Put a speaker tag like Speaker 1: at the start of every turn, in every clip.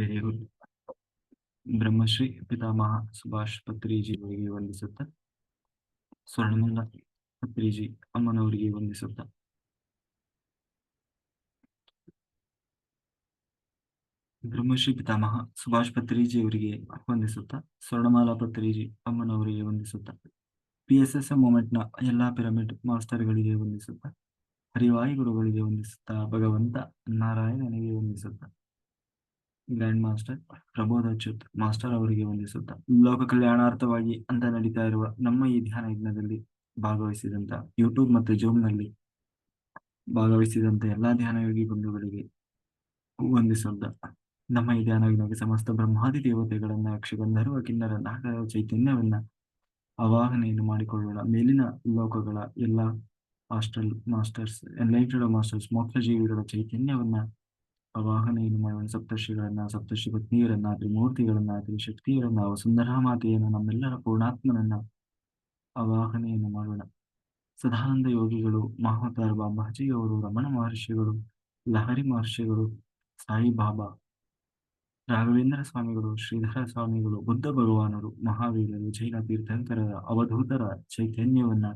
Speaker 1: Very good Brahmashri ಪಿತಾಮಹ ಸುಭಾಷ್ ಪತ್ರಿಜಿ ಅವರಿಗೆ ವಂದಿಸುತ್ತ. ಸ್ವರ್ಣಮಂಗ ಪತ್ರಿಜಿ ಅಮ್ಮನವರಿಗೆ ವಂದಿಸುತ್ತ. ಬ್ರಹ್ಮಶ್ರೀ ಪಿತಾಮಹ ಸುಭಾಷ್ ಪತ್ರಿಜಿ ಅವರಿಗೆ ವಂದಿಸುತ್ತ. ಸ್ವರ್ಣಮಾಲಾ ಪತ್ರಿಜಿ ಅಮ್ಮನವರಿಗೆ ವಂದಿಸುತ್ತ. ಪಿ ಎಸ್ ಎಸ್ ಎಂ ಮೂಮೆಂಟ್ನ ಎಲ್ಲಾ ಪಿರಮಿಡ್ ಮಾಸ್ಟರ್ಗಳಿಗೆ ವಂದಿಸುತ್ತ. ಹರಿವಾಯು ಗುರುಗಳಿಗೆ ವಂದಿಸುತ್ತಾ. ಭಗವಂತ ನಾರಾಯಣನಿಗೆ ವಂದಿಸುತ್ತ. Grand master Prabodha Achyut master ಅವರಿಗೆ ವಂದಿಸುತ್ತ. ಲೋಕ ಕಲ್ಯಾಣಾರ್ಥವಾಗಿ ಅಂತ ನಡೀತಾ ಇರುವ ನಮ್ಮ ಈ ಧ್ಯಾನ ಯಜ್ಞದಲ್ಲಿ ಭಾಗವಹಿಸಿದಂತ ಯೂಟ್ಯೂಬ್ ಮತ್ತು ಜೂಮ್ನಲ್ಲಿ ಭಾಗವಹಿಸಿದಂತ ಎಲ್ಲಾ ಧ್ಯಾನ ಯೋಗಿ ಬಂಧುಗಳಿಗೆ ವಂದಿಸುತ್ತ. ನಮ್ಮ ಈ ಧ್ಯಾನ ಯಜ್ಞಕ್ಕೆ ಸಮಸ್ತ ಬ್ರಹ್ಮಾದಿ ದೇವತೆಗಳನ್ನ, ಯಕ್ಷಗಂಧರ್ವ, ಕಿನ್ನರ, ನಾಗರ ಚೈತನ್ಯವನ್ನ ಆವಾಹನೆಯನ್ನು ಮಾಡಿಕೊಳ್ಳೋಣ. ಮೇಲಿನ ಲೋಕಗಳ ಎಲ್ಲಾ ಹಾಸ್ಟೆಲ್ ಮಾಸ್ಟರ್ಸ್ ಎನ್ಲೈಟೆಡ್ ಮಾಸ್ಟರ್ಸ್ ಮೋಕ್ಷ ಜೀವಿಗಳ ಚೈತನ್ಯವನ್ನ ಆವಾಹನೆಯನ್ನು ಮಾಡೋಣ ಸಪ್ತರ್ಷಿಗಳನ್ನ ಸಪ್ತರ್ಷಿ ಪತ್ನಿಯರನ್ನ ತ್ರಿಮೂರ್ತಿಗಳನ್ನ ತ್ರಿಶಕ್ತಿಯರನ್ನ ಸುಂದರ ಮಾತೆಯನ್ನು, ನಮ್ಮೆಲ್ಲರ ಪೂರ್ಣಾತ್ಮನನ್ನ ಅವಾಹನೆಯನ್ನು ಮಾಡೋಣ. ಸದಾನಂದ ಯೋಗಿಗಳು, ಮಹಾವತಾರ ಬಾಬಾಜಿಯವರು, ರಮಣ ಮಹರ್ಷಿಗಳು, ಲಹರಿ ಮಹರ್ಷಿಗಳು ಸಾಯಿಬಾಬಾ ರಾಘವೇಂದ್ರ ಸ್ವಾಮಿಗಳು, ಶ್ರೀಧರ ಸ್ವಾಮಿಗಳು, ಬುದ್ಧ ಭಗವಾನರು, ಮಹಾವೀರರು, ಜೈನ ತೀರ್ಥಂಕರರ, ಅವಧೂತರ ಚೈತನ್ಯವನ್ನ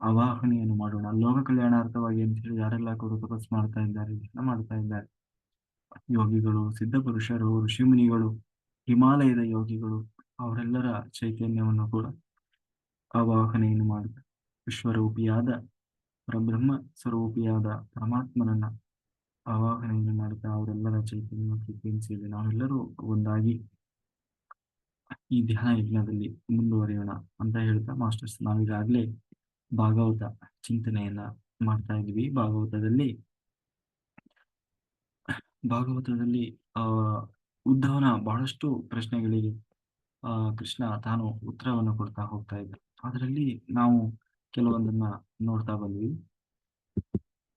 Speaker 1: ಅವಾಹನೆಯನ್ನು ಮಾಡೋಣ. ಲೋಕ ಕಲ್ಯಾಣಾರ್ಥವಾಗಿ ಅಂತ ಹೇಳಿ ಯಾರೆಲ್ಲ ಕೂಡ ತಪಸ್ ಮಾಡ್ತಾ ಇದ್ದಾರೆ ಮಾಡ್ತಾ ಇದ್ದಾರೆ ಯೋಗಿಗಳು, ಸಿದ್ಧಪುರುಷರು, ಋಷಿಮುನಿಗಳು, ಹಿಮಾಲಯದ ಯೋಗಿಗಳು, ಅವರೆಲ್ಲರ ಚೈತನ್ಯವನ್ನು ಕೂಡ ಆವಾಹನೆಯನ್ನು ಮಾಡಿದ ವಿಶ್ವರೂಪಿಯಾದ ಪರಬ್ರಹ್ಮ ಸ್ವರೂಪಿಯಾದ ಪರಮಾತ್ಮನನ್ನ ಆವಾಹನೆಯನ್ನು ಮಾಡುತ್ತಾ. ಅವರೆಲ್ಲರ ಚೈತನ್ಯಕ್ಕೆ ಕೇಳಿಸಿದೆ ನಾವೆಲ್ಲರೂ ಒಂದಾಗಿ ಈ ಧ್ಯಾನ ಯಜ್ಞದಲ್ಲಿ ಮುಂದುವರಿಯೋಣ ಅಂತ ಹೇಳ್ತಾ ಮಾಸ್ಟರ್ಸ್, ನಾವೀಗಾಗ್ಲೇ ಭಾಗವತ ಚಿಂತನೆಯನ್ನ ಮಾಡ್ತಾ ಇದ್ವಿ ಭಾಗವತದಲ್ಲಿ ಭಾಗವತದಲ್ಲಿ, ಆ, ಉದ್ಧವನ ಬಹಳಷ್ಟು ಪ್ರಶ್ನೆಗಳಿಗೆ, ಆ, ಕೃಷ್ಣ ತಾನು ಉತ್ತರವನ್ನು ಕೊಡ್ತಾ ಹೋಗ್ತಾ ಇದ್ದ. ಅದರಲ್ಲಿ ನಾವು ಕೆಲವೊಂದನ್ನ ನೋಡ್ತಾ ಬಂದ್ವಿ.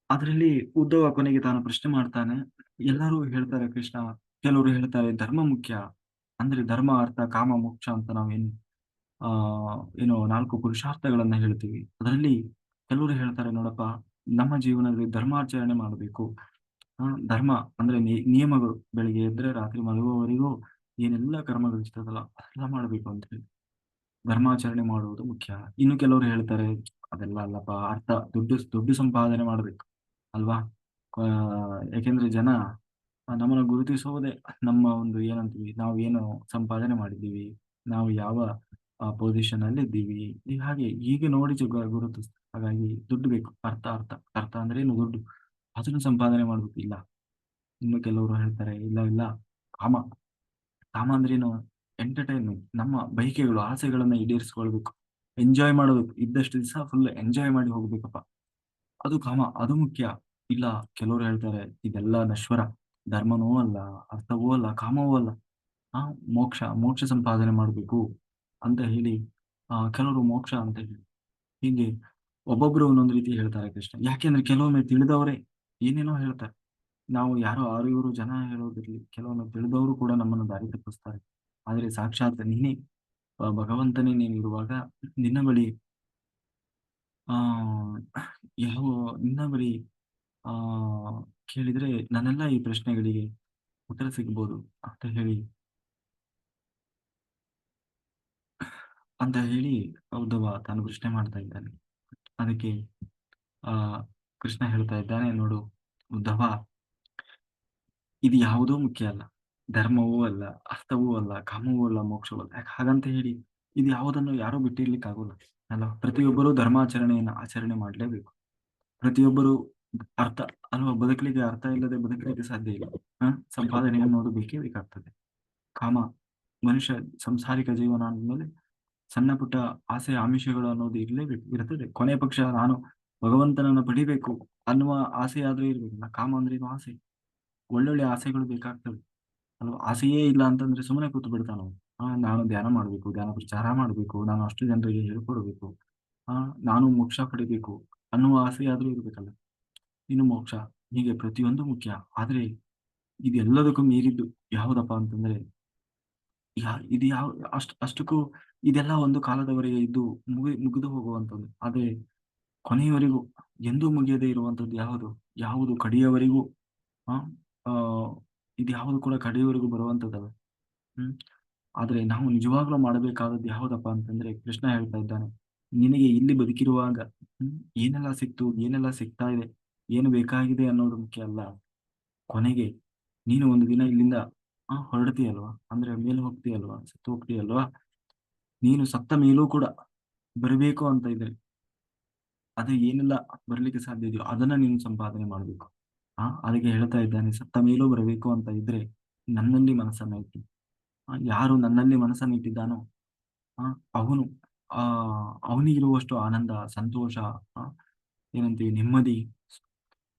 Speaker 1: ಅದರಲ್ಲಿ ಉದ್ಧವ ಕೊನೆಗೆ ತಾನು ಪ್ರಶ್ನೆ ಮಾಡ್ತಾನೆ, ಎಲ್ಲರೂ ಹೇಳ್ತಾರೆ ಕೃಷ್ಣ, ಕೆಲವರು ಹೇಳ್ತಾರೆ ಧರ್ಮ ಮುಖ್ಯ, ಅಂದ್ರೆ ಧರ್ಮ ಅರ್ಥ ಕಾಮ ಮೋಕ್ಷ ಅಂತ ನಾವೇನು ಆ, ಏನು ನಾಲ್ಕು ಪುರುಷಾರ್ಥಗಳನ್ನ ಹೇಳ್ತೀವಿ. ಅದರಲ್ಲಿ ಕೆಲವರು ಹೇಳ್ತಾರೆ ನೋಡಪ್ಪ, ನಮ್ಮ ಜೀವನದಲ್ಲಿ ಧರ್ಮಾಚರಣೆ ಮಾಡಬೇಕು ಧರ್ಮ ಅಂದ್ರೆ ನಿಯಮಗಳು ಬೆಳಿಗ್ಗೆ ಎದ್ರೆ ರಾತ್ರಿ ಮಲಗುವವರೆಗೂ ಏನೆಲ್ಲ ಕರ್ಮಗಳು ಇರ್ತದಲ್ಲ ಅದೆಲ್ಲ ಮಾಡ್ಬೇಕು ಅಂತ ಹೇಳಿ. ಧರ್ಮಾಚರಣೆ ಮಾಡುವುದು ಮುಖ್ಯ. ಇನ್ನು ಕೆಲವರು ಹೇಳ್ತಾರೆ ಅದೆಲ್ಲ ಅಲ್ಲಪ್ಪ ಅರ್ಥ, ದುಡ್ಡು ದುಡ್ಡು ಸಂಪಾದನೆ ಮಾಡ್ಬೇಕು ಅಲ್ವಾ? ಯಾಕೆಂದ್ರೆ ಜನ ನಮ್ಮನ್ನು ಗುರುತಿಸುವುದೇ ನಮ್ಮ ಒಂದು ಏನಂತೀವಿ, ನಾವು ಏನು ಸಂಪಾದನೆ ಮಾಡಿದ್ದೀವಿ, ನಾವು ಯಾವ ಪೊಸಿಷನ್ ಅಲ್ಲಿ ಇದ್ದೀವಿ, ಹಾಗೆ ಹೀಗೆ ನೋಡಿ ಗುರುತಿಸ್ತಾರೆ ಹಾಗಾಗಿ ದುಡ್ಡು ಬೇಕು, ಅರ್ಥ ಅರ್ಥ ಅರ್ಥ ಅಂದ್ರೆ ಏನು ದುಡ್ಡು? ಅದನ್ನು ಸಂಪಾದನೆ ಮಾಡ್ಬೇಕು. ಇಲ್ಲ, ಇನ್ನು ಕೆಲವರು ಹೇಳ್ತಾರೆ, ಇಲ್ಲ ಇಲ್ಲ, ಕಾಮ. ಕಾಮ ಅಂದ್ರೇನು ಎಂಟರ್ಟೈನ್ಮೆಂಟ್ ನಮ್ಮ ಬಯಕೆಗಳು, ಆಸೆಗಳನ್ನ ಈಡೇರಿಸ್ಕೊಳ್ಬೇಕು. ಎಂಜಾಯ್ ಮಾಡೋದು ಇದ್ದಷ್ಟು ದಿವಸ ಫುಲ್ ಎಂಜಾಯ್ ಮಾಡಿ ಹೋಗ್ಬೇಕಪ್ಪ. ಅದು ಕಾಮ, ಅದು ಮುಖ್ಯ. ಇಲ್ಲ, ಕೆಲವರು ಹೇಳ್ತಾರೆ, ಇದೆಲ್ಲ ನಶ್ವರ. ಧರ್ಮನೂ ಅಲ್ಲ, ಅರ್ಥವೂ ಅಲ್ಲ, ಕಾಮವೂ ಅಲ್ಲ. ಆ, ಮೋಕ್ಷ ಮೋಕ್ಷ ಸಂಪಾದನೆ ಮಾಡ್ಬೇಕು ಅಂತ ಹೇಳಿ, ಆ, ಕೆಲವರು ಮೋಕ್ಷ ಅಂತ ಹೇಳಿ. ಹೀಗೆ ಒಬ್ಬೊಬ್ರು ಒಂದೊಂದು ರೀತಿ ಹೇಳ್ತಾರೆ ಕೃಷ್ಣ. ಯಾಕೆಂದ್ರೆ ಕೆಲವೊಮ್ಮೆ ತಿಳಿದವರೇ ಏನೇನೋ ಹೇಳ್ತಾರೆ. ನಾವು ಯಾರೋ ಆರು ಇವರು ಜನ ಹೇಳೋದಿರ್ಲಿ, ಕೆಲವೊಮ್ಮೆ ತಿಳಿದವರು ಕೂಡ ನಮ್ಮನ್ನು ದಾರಿ ತಪ್ಪಿಸ್ತಾರೆ. ಆದ್ರೆ ಸಾಕ್ಷಾತ್ ನೀನೇ ಭಗವಂತನೇ ನೀನು ಇರುವಾಗ ನಿನ್ನ ಬಳಿ, ಆ, ಯಾವ, ನಿನ್ನ ಬಳಿ, ಆ, ಕೇಳಿದ್ರೆ ನನ್ನೆಲ್ಲ ಈ ಪ್ರಶ್ನೆಗಳಿಗೆ ಉತ್ತರ ಸಿಗ್ಬೋದು ಅಂತ ಹೇಳಿ. ಅಂತ ಹೇಳಿ ಉದ್ಧವ ತಾನು ಪ್ರಶ್ನೆ ಮಾಡ್ತಾ ಇದ್ದಾನೆ. ಅದಕ್ಕೆ, ಆ ಕೃಷ್ಣ ಹೇಳ್ತಾ ಇದ್ದಾನೆ, ನೋಡು ಉದ್ಧವ ಇದು ಯಾವುದೋ ಮುಖ್ಯ ಅಲ್ಲ. ಧರ್ಮವೂ ಅಲ್ಲ, ಅರ್ಥವೂ ಅಲ್ಲ, ಕಾಮವೂ ಅಲ್ಲ, ಮೋಕ್ಷವೂ ಅಲ್ಲ. ಯಾಕೆ ಹಾಗಂತ ಹೇಳಿ, ಇದು ಯಾವುದನ್ನು ಯಾರೂ ಬಿಟ್ಟಿರ್ಲಿಕ್ಕೆ ಆಗೋಲ್ಲ ಅಲ್ಲ, ಪ್ರತಿಯೊಬ್ಬರು ಧರ್ಮಾಚರಣೆಯನ್ನು ಆಚರಣೆ ಮಾಡಲೇಬೇಕು. ಪ್ರತಿಯೊಬ್ಬರು ಅರ್ಥ, ಅಲ್ವಾ, ಬದುಕಲಿಕ್ಕೆ ಅರ್ಥ ಇಲ್ಲದೆ ಬದುಕಲಿಕ್ಕೆ ಸಾಧ್ಯ ಇಲ್ಲ. ಹ? ಸಂಪಾದನೆ ಅನ್ನೋದು ಬೇಕೇ ಬೇಕಾಗ್ತದೆ. ಕಾಮ, ಮನುಷ್ಯ ಸಂಸಾರಿಕ ಜೀವನ ಅಂದ್ಮೇಲೆ ಸಣ್ಣ ಪುಟ್ಟ ಆಸೆ, ಆಮಿಷಗಳು ಅನ್ನೋದು ಇರಲೇಬೇಕು, ಇರ್ತದೆ. ಕೊನೆ ಪಕ್ಷ ನಾನು ಭಗವಂತನನ್ನ ಪಡಿಬೇಕು ಅನ್ನುವ ಆಸೆ ಆದ್ರೂ ಇರ್ಬೇಕಲ್ಲ ಕಾಮ ಅಂದ್ರೆ ಏನು ಆಸೆ. ಒಳ್ಳೊಳ್ಳೆ ಆಸೆಗಳು ಬೇಕಾಗ್ತವೆ. ಅಲ್ವಾ? ಆಸೆಯೇ ಇಲ್ಲ ಅಂತಂದ್ರೆ ಸುಮ್ಮನೆ ಕೂತು ಬಿಡ್ತಾನ ಹಾ ನಾನು ಧ್ಯಾನ ಮಾಡ್ಬೇಕು, ಧ್ಯಾನ ಪ್ರಚಾರ ಮಾಡ್ಬೇಕು, ನಾನು ಅಷ್ಟು ಜನರಿಗೆ ಹೇಳ್ಕೊಡ್ಬೇಕು, ಆ, ನಾನು ಮೋಕ್ಷ ಪಡಿಬೇಕು ಅನ್ನುವ ಆಸೆ ಆದ್ರೂ ಇರ್ಬೇಕಲ್ಲ. ಇನ್ನು ಮೋಕ್ಷ ಹೀಗೆ ಪ್ರತಿಯೊಂದು ಮುಖ್ಯ. ಆದ್ರೆ ಇದೆಲ್ಲದಕ್ಕೂ ಮೀರಿದ್ದು ಯಾವುದಪ್ಪ ಅಂತಂದ್ರೆ, ಯಾ, ಇದು ಯಾವ, ಅಷ್ಟು, ಅಷ್ಟಕ್ಕೂ ಇದೆಲ್ಲ ಒಂದು ಕಾಲದವರೆಗೆ ಇದ್ದು ಮುಗಿ, ಮುಗಿದು ಹೋಗುವಂಥದ್ದು. ಆದ್ರೆ ಕೊನೆಯವರೆಗೂ ಎಂದೂ ಮುಗಿಯದೇ ಇರುವಂತದ್ದು ಯಾವುದು? ಯಾವುದು ಕಡೆಯವರೆಗೂ? ಆ ಇದು ಯಾವುದು ಕೂಡ ಕಡೆಯವರೆಗೂ ಬರುವಂಥದ್ದಲ್ಲ. ಹ್ಮ್. ಆದ್ರೆ ನಾವು ನಿಜವಾಗ್ಲೂ ಮಾಡಬೇಕಾದದ್ದು ಯಾವುದಪ್ಪ ಅಂತಂದ್ರೆ ಕೃಷ್ಣ ಹೇಳ್ತಾ ಇದ್ದಾನೆ, ನಿನಗೆ ಇಲ್ಲಿ ಬದುಕಿರುವಾಗ ಏನೆಲ್ಲ ಸಿಕ್ತು, ಏನೆಲ್ಲ ಸಿಗ್ತಾ ಇದೆ, ಏನು ಬೇಕಾಗಿದೆ ಅನ್ನೋದು ಮುಖ್ಯ ಅಲ್ಲ. ಕೊನೆಗೆ ನೀನು ಒಂದು ದಿನ ಇಲ್ಲಿಂದ ಹೊರಡ್ತೀಯಲ್ವಾ ಅಂದ್ರೆ ಮೇಲೆ ಹೋಗ್ತೀಯಲ್ವಾ ಸತ್ತು ಹೋಗ್ತೀಯಲ್ವಾ ನೀನು ಸತ್ತ ಮೇಲೂ ಕೂಡ ಬರಬೇಕು ಅಂತ ಇದ್ರೆ ಅದು ಏನೆಲ್ಲ ಬರ್ಲಿಕ್ಕೆ ಸಾಧ್ಯ ಇದೆಯೋ ಅದನ್ನ ನೀನು ಸಂಪಾದನೆ ಮಾಡಬೇಕು. ಆ, ಅದಕ್ಕೆ ಹೇಳ್ತಾ ಇದ್ದಾನೆ, ಸತ್ತ ಮೇಲೂ ಬರಬೇಕು ಅಂತ ಇದ್ರೆ ನನ್ನಲ್ಲಿ ಮನಸ್ಸನ್ನ ಇಟ್ಟು. ಯಾರು ನನ್ನಲ್ಲಿ ಮನಸ್ಸನ್ನು ಇಟ್ಟಿದ್ದಾನೋ, ಆ, ಅವನು, ಆ, ಅವನಿಗಿರುವಷ್ಟು ಆನಂದ, ಸಂತೋಷ ಏನಂತೀವಿ ನೆಮ್ಮದಿ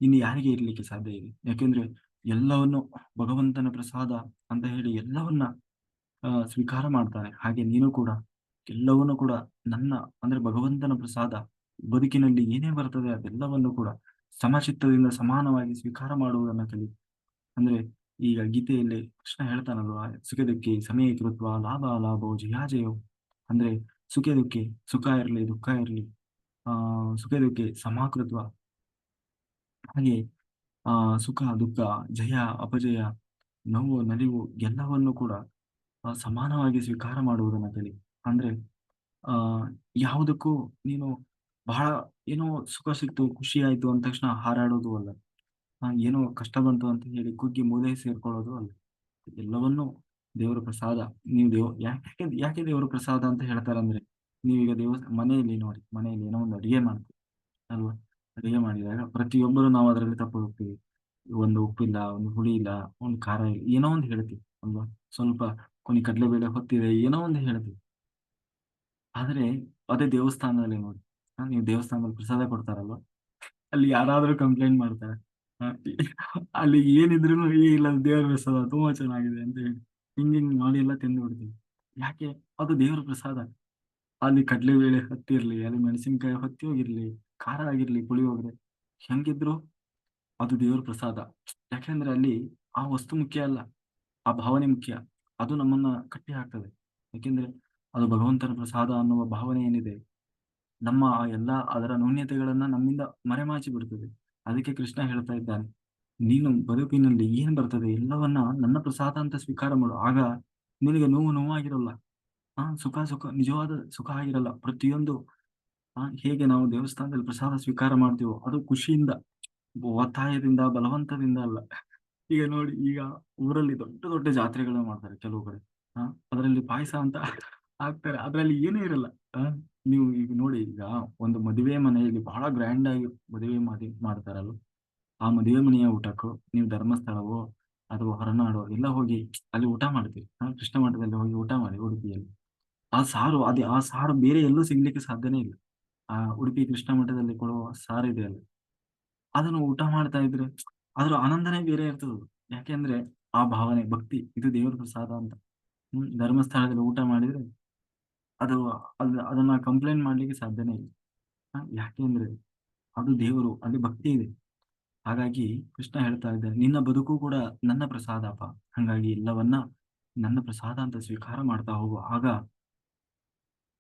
Speaker 1: ಇನ್ನು ಯಾರಿಗೆ ಇರ್ಲಿಕ್ಕೆ ಸಾಧ್ಯ ಇದೆ? ಯಾಕೆಂದ್ರೆ ಎಲ್ಲವನ್ನು ಭಗವಂತನ ಪ್ರಸಾದ ಅಂತ ಹೇಳಿ ಎಲ್ಲವನ್ನ ಸ್ವೀಕಾರ ಮಾಡ್ತಾನೆ. ಹಾಗೆ ನೀನು ಕೂಡ, ಎಲ್ಲವನ್ನು ಕೂಡ ನನ್ನ, ಅಂದ್ರೆ ಭಗವಂತನ ಪ್ರಸಾದ ಬದುಕಿನಲ್ಲಿ ಏನೇ ಬರ್ತದೆ ಅದೆಲ್ಲವನ್ನು ಕೂಡ ಸಮಚಿತ್ತದಿಂದ ಸಮಾನವಾಗಿ ಸ್ವೀಕಾರ ಮಾಡುವುದನ್ನ ಕಲಿ. ಅಂದ್ರೆ ಈಗ ಗೀತೆಯಲ್ಲಿ ಕೃಷ್ಣ ಹೇಳ್ತಾನಲ್ವಾ, ಸುಖದುಃಖಿ ಸಮಯ ಕೃತ್ವ ಲಾಭ ಲಾಭೋ ಜಯಾಜಯೋ ಅಂದ್ರೆ ಸುಖ ದುಃಖಿ ಸುಖ ಇರಲಿ, ದುಃಖ ಇರಲಿ, ಆ ಸುಖ ದುಃಖಿ ಸಮಾಕೃತ್ವ. ಹಾಗೆ, ಆ, ಸುಖ, ದುಃಖ, ಜಯ, ಅಪಜಯ, ನೋವು, ನಲಿವು ಎಲ್ಲವನ್ನು ಕೂಡ ಸಮಾನವಾಗಿ ಸ್ವೀಕಾರ ಮಾಡುವುದನ್ನ ಕಲಿ. ಅಂದ್ರೆ, ಆ, ಯಾವುದಕ್ಕೂ ನೀನು ಬಹಳ ಏನೋ ಸುಖ ಸಿಕ್ತು, ಖುಷಿ ಆಯ್ತು ಅಂದ ತಕ್ಷಣ ಹಾರಾಡೋದು ಅಲ್ಲ. ಏನೋ ಕಷ್ಟ ಬಂತು ಅಂತ ಹೇಳಿ ಕುಗ್ಗಿ ಮೂಲೆ ಸೇರ್ಕೊಳ್ಳೋದು ಅಲ್ಲ. ಎಲ್ಲವನ್ನೂ ದೇವರ ಪ್ರಸಾದ. ನೀವು ದೇವ, ಯಾಕೆ ಯಾಕೆ ದೇವರ ಪ್ರಸಾದ ಅಂತ ಹೇಳ್ತಾರೆ ಅಂದ್ರೆ ನೀವೀಗ ದೇವ, ಮನೆಯಲ್ಲಿ ನೋಡಿ, ಮನೆಯಲ್ಲಿ ಏನೋ ಒಂದು ಅಡಿಗೆ ಮಾಡ್ತೀವಿ ಅಲ್ವಾ? ಅಡಿಗೆ ಮಾಡಿದಾಗ ಪ್ರತಿಯೊಬ್ಬರು ನಾವು ಅದರಲ್ಲಿ ತಪ್ಪು ಹೋಗ್ತೀವಿ ಒಂದು ಉಪ್ಪಿಲ್ಲ, ಒಂದು ಹುಳಿ ಇಲ್ಲ, ಒಂದು ಖಾರ ಇಲ್ಲ, ಏನೋ ಒಂದು ಹೇಳ್ತೀವಿ, ಅಲ್ವಾ? ಸ್ವಲ್ಪ ಕೊನೆ ಕಡಲೆ ಬೇಳೆ ಹೊತ್ತಿದೆ, ಏನೋ ಒಂದು ಹೇಳ್ತೀವಿ. ಆದ್ರೆ ಅದೇ ದೇವಸ್ಥಾನದಲ್ಲಿ ನೋಡಿ ನೀವು ದೇವಸ್ಥಾನದಲ್ಲಿ ಪ್ರಸಾದ ಕೊಡ್ತಾರಲ್ವ? ಅಲ್ಲಿ ಯಾರಾದ್ರೂ ಕಂಪ್ಲೇಂಟ್ ಮಾಡ್ತಾರೆ. ಅಲ್ಲಿ ಏನಿದ್ರು ಇಲ್ಲ, ದೇವರ ಪ್ರಸಾದ ತುಂಬಾ ಚೆನ್ನಾಗಿದೆ ಅಂತ ಹೇಳಿ. ಹಿಂಗ್ ಹಿಂಗ್ ಮಾಡಿ ಎಲ್ಲ ತಿಂದು ಬಿಡ್ತೀವಿ ಯಾಕೆ? ಅದು ದೇವರ ಪ್ರಸಾದ. ಅಲ್ಲಿ ಕಡಲೆಬೇಳೆ ಹತ್ತಿರ್ಲಿ, ಅಲ್ಲಿ ಮೆಣಸಿನ್ಕಾಯಿ ಹತ್ತಿ ಹೋಗಿರ್ಲಿ, ಖಾರ ಆಗಿರ್ಲಿ ಪುಳಿಯೋಗರೆ ಹೆಂಗಿದ್ರು ಅದು ದೇವರ ಪ್ರಸಾದ. ಯಾಕೆಂದ್ರೆ ಅಲ್ಲಿ ಆ ವಸ್ತು ಮುಖ್ಯ ಅಲ್ಲ. ಆ ಭಾವನೆ ಮುಖ್ಯ. ಅದು ನಮ್ಮನ್ನ ಕಟ್ಟಿ ಹಾಕ್ತದೆ. ಯಾಕೆಂದ್ರೆ ಅದು ಭಗವಂತನ ಪ್ರಸಾದ ಅನ್ನುವ ಭಾವನೆ ಏನಿದೆ ನಮ್ಮ ಎಲ್ಲ ಅದರ ನ್ಯೂನ್ಯತೆಗಳನ್ನ ನಮ್ಮಿಂದ ಮರೆಮಾಚಿ ಬಿಡ್ತದೆ. ಅದಕ್ಕೆ ಕೃಷ್ಣ ಹೇಳ್ತಾ ಇದ್ದಾನೆ, ನೀನು ಬದುಕಿನಲ್ಲಿ ಏನ್ ಬರ್ತದೆ ಎಲ್ಲವನ್ನ ನನ್ನ ಪ್ರಸಾದ ಅಂತ ಸ್ವೀಕಾರ ಮಾಡು. ಆಗ ನಿನಗೆ ನೋವು ನೋವಾಗಿರಲ್ಲ. ಆ, ಸುಖ ಸುಖ, ನಿಜವಾದ ಸುಖ ಆಗಿರಲ್ಲ. ಪ್ರತಿಯೊಂದು, ಆ, ಹೇಗೆ ನಾವು ದೇವಸ್ಥಾನದಲ್ಲಿ ಪ್ರಸಾದ ಸ್ವೀಕಾರ ಮಾಡ್ತೀವೋ, ಅದು ಖುಷಿಯಿಂದ, ಒತ್ತಾಯದಿಂದ, ಬಲವಂತದಿಂದ ಅಲ್ಲ. ಈಗ ನೋಡಿ, ಈಗ ಊರಲ್ಲಿ ದೊಡ್ಡ ದೊಡ್ಡ ಜಾತ್ರೆಗಳನ್ನ ಮಾಡ್ತಾರೆ ಕೆಲವು ಕಡೆ. ಅದರಲ್ಲಿ ಪಾಯಸ ಅಂತ ಹಾಕ್ತಾರೆ. ಅದ್ರಲ್ಲಿ ಏನೂ ಇರಲ್ಲ. ನೀವು ಈಗ ಈಗ ಒಂದು ಮದುವೆ ಮನೆಯಲ್ಲಿ ಬಹಳ ಗ್ರ್ಯಾಂಡ್ ಆಗಿ ಮದುವೆ ಮಾಡಿ ಮಾಡ್ತಾರಲ್ಲ ಆ ಮದುವೆ ಮನೆಯ ಊಟಕ್ಕೂ, ನೀವು ಧರ್ಮಸ್ಥಳವೋ, ಅಥವಾ ಹೊರನಾಡೋ, ಎಲ್ಲ ಹೋಗಿ ಅಲ್ಲಿ ಊಟ ಮಾಡ್ತೀವಿ ಆ ಕೃಷ್ಣ ಮಠದಲ್ಲಿ ಹೋಗಿ ಊಟ ಮಾಡಿ ಉಡುಪಿಯಲ್ಲಿ. ಆ ಸಾರು, ಅದೇ ಆ ಸಾರು ಬೇರೆ ಎಲ್ಲೂ ಸಿಗ್ಲಿಕ್ಕೆ ಸಾಧ್ಯನೇ ಇಲ್ಲ. ಆ ಉಡುಪಿ ಕೃಷ್ಣ ಮಠದಲ್ಲಿ ಕೊಡುವ ಸಾರು ಇದೆ ಅಲ್ಲ. ಅದನ್ನು ಊಟ ಮಾಡ್ತಾ ಇದ್ರೆ ಅದ್ರ ಆನಂದನೇ ಬೇರೆ ಇರ್ತದ. ಯಾಕೆಂದ್ರೆ ಆ ಭಾವನೆ, ಭಕ್ತಿ, ಇದು ದೇವರ ಪ್ರಸಾದ ಅಂತ. ಹ್ಮ್, ಧರ್ಮಸ್ಥಳದಲ್ಲಿ ಊಟ ಮಾಡಿದ್ರೆ ಅದು, ಅದ್, ಅದನ್ನ ಕಂಪ್ಲೇಂಟ್ ಮಾಡ್ಲಿಕ್ಕೆ ಸಾಧ್ಯನೇ ಇಲ್ಲ. ಯಾಕೆ ಯಾಕೆಂದ್ರೆ ಅದು ದೇವರು, ಅಲ್ಲಿ ಭಕ್ತಿ ಇದೆ. ಹಾಗಾಗಿ ಕೃಷ್ಣ ಹೇಳ್ತಾ ಇದ್ದಾನೆ ನಿನ್ನ ಬದುಕು ಕೂಡ ನನ್ನ ಪ್ರಸಾದಪ್ಪ ಹಂಗಾಗಿ ಎಲ್ಲವನ್ನ ನನ್ನ ಪ್ರಸಾದ ಅಂತ ಸ್ವೀಕಾರ ಮಾಡ್ತಾ ಹೋಗು. ಆಗ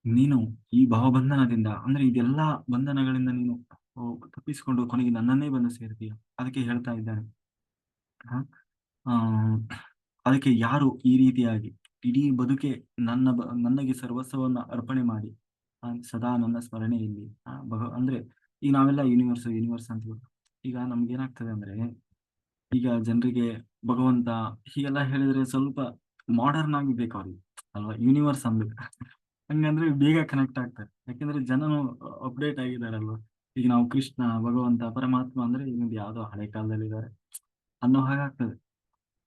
Speaker 1: ನೀನು ಈ ಭಾವಬಂಧನದಿಂದ, ಅಂದ್ರೆ ಇದೆಲ್ಲಾ ಬಂಧನಗಳಿಂದ ನೀನು ತಪ್ಪಿಸಿಕೊಂಡು ಕೊನೆಗೆ ನನ್ನನ್ನೇ ಬಂದು ಸೇರ್ತೀಯ. ಅದಕ್ಕೆ ಹೇಳ್ತಾ ಇದ್ದಾನೆ. ಅದಕ್ಕೆ ಯಾರು ಈ ರೀತಿಯಾಗಿ ಇಡೀ ಬದುಕೆ ನನ್ನ ನನಗೆ ಸರ್ವಸ್ವವನ್ನು ಅರ್ಪಣೆ ಮಾಡಿ ಸದಾ ನನ್ನ ಸ್ಮರಣೆಯಲ್ಲಿ ಆ, ಭಗ ಅಂದ್ರೆ ಈಗ ನಾವೆಲ್ಲ ಯೂನಿವರ್ಸ್ ಯೂನಿವರ್ಸ್ ಅಂತ ಈಗ ನಮ್ಗೆ ಏನಾಗ್ತದೆ ಅಂದ್ರೆ ಈಗ ಜನರಿಗೆ ಭಗವಂತ ಹೀಗೆಲ್ಲ ಹೇಳಿದ್ರೆ ಸ್ವಲ್ಪ ಮಾಡರ್ನ್ ಆಗಿ ಬೇಕು ಅವ್ರಿಗೆ. ಅಲ್ವಾ? ಯೂನಿವರ್ಸ್ ಅಂದ್ರೆ ಹಂಗಂದ್ರೆ ಬೇಗ ಕನೆಕ್ಟ್ ಆಗ್ತಾರೆ. ಯಾಕೆಂದ್ರೆ ಜನನು ಅಪ್ಡೇಟ್ ಆಗಿದಾರಲ್ವಾ ಈಗ ನಾವು ಕೃಷ್ಣ ಭಗವಂತ ಪರಮಾತ್ಮ ಅಂದ್ರೆ ಇನ್ನೊಂದು ಯಾವ್ದೋ ಹಳೆ ಕಾಲದಲ್ಲಿ ಇದ್ದಾರೆ ಅನ್ನೋ ಹಾಗಾಗ್ತದೆ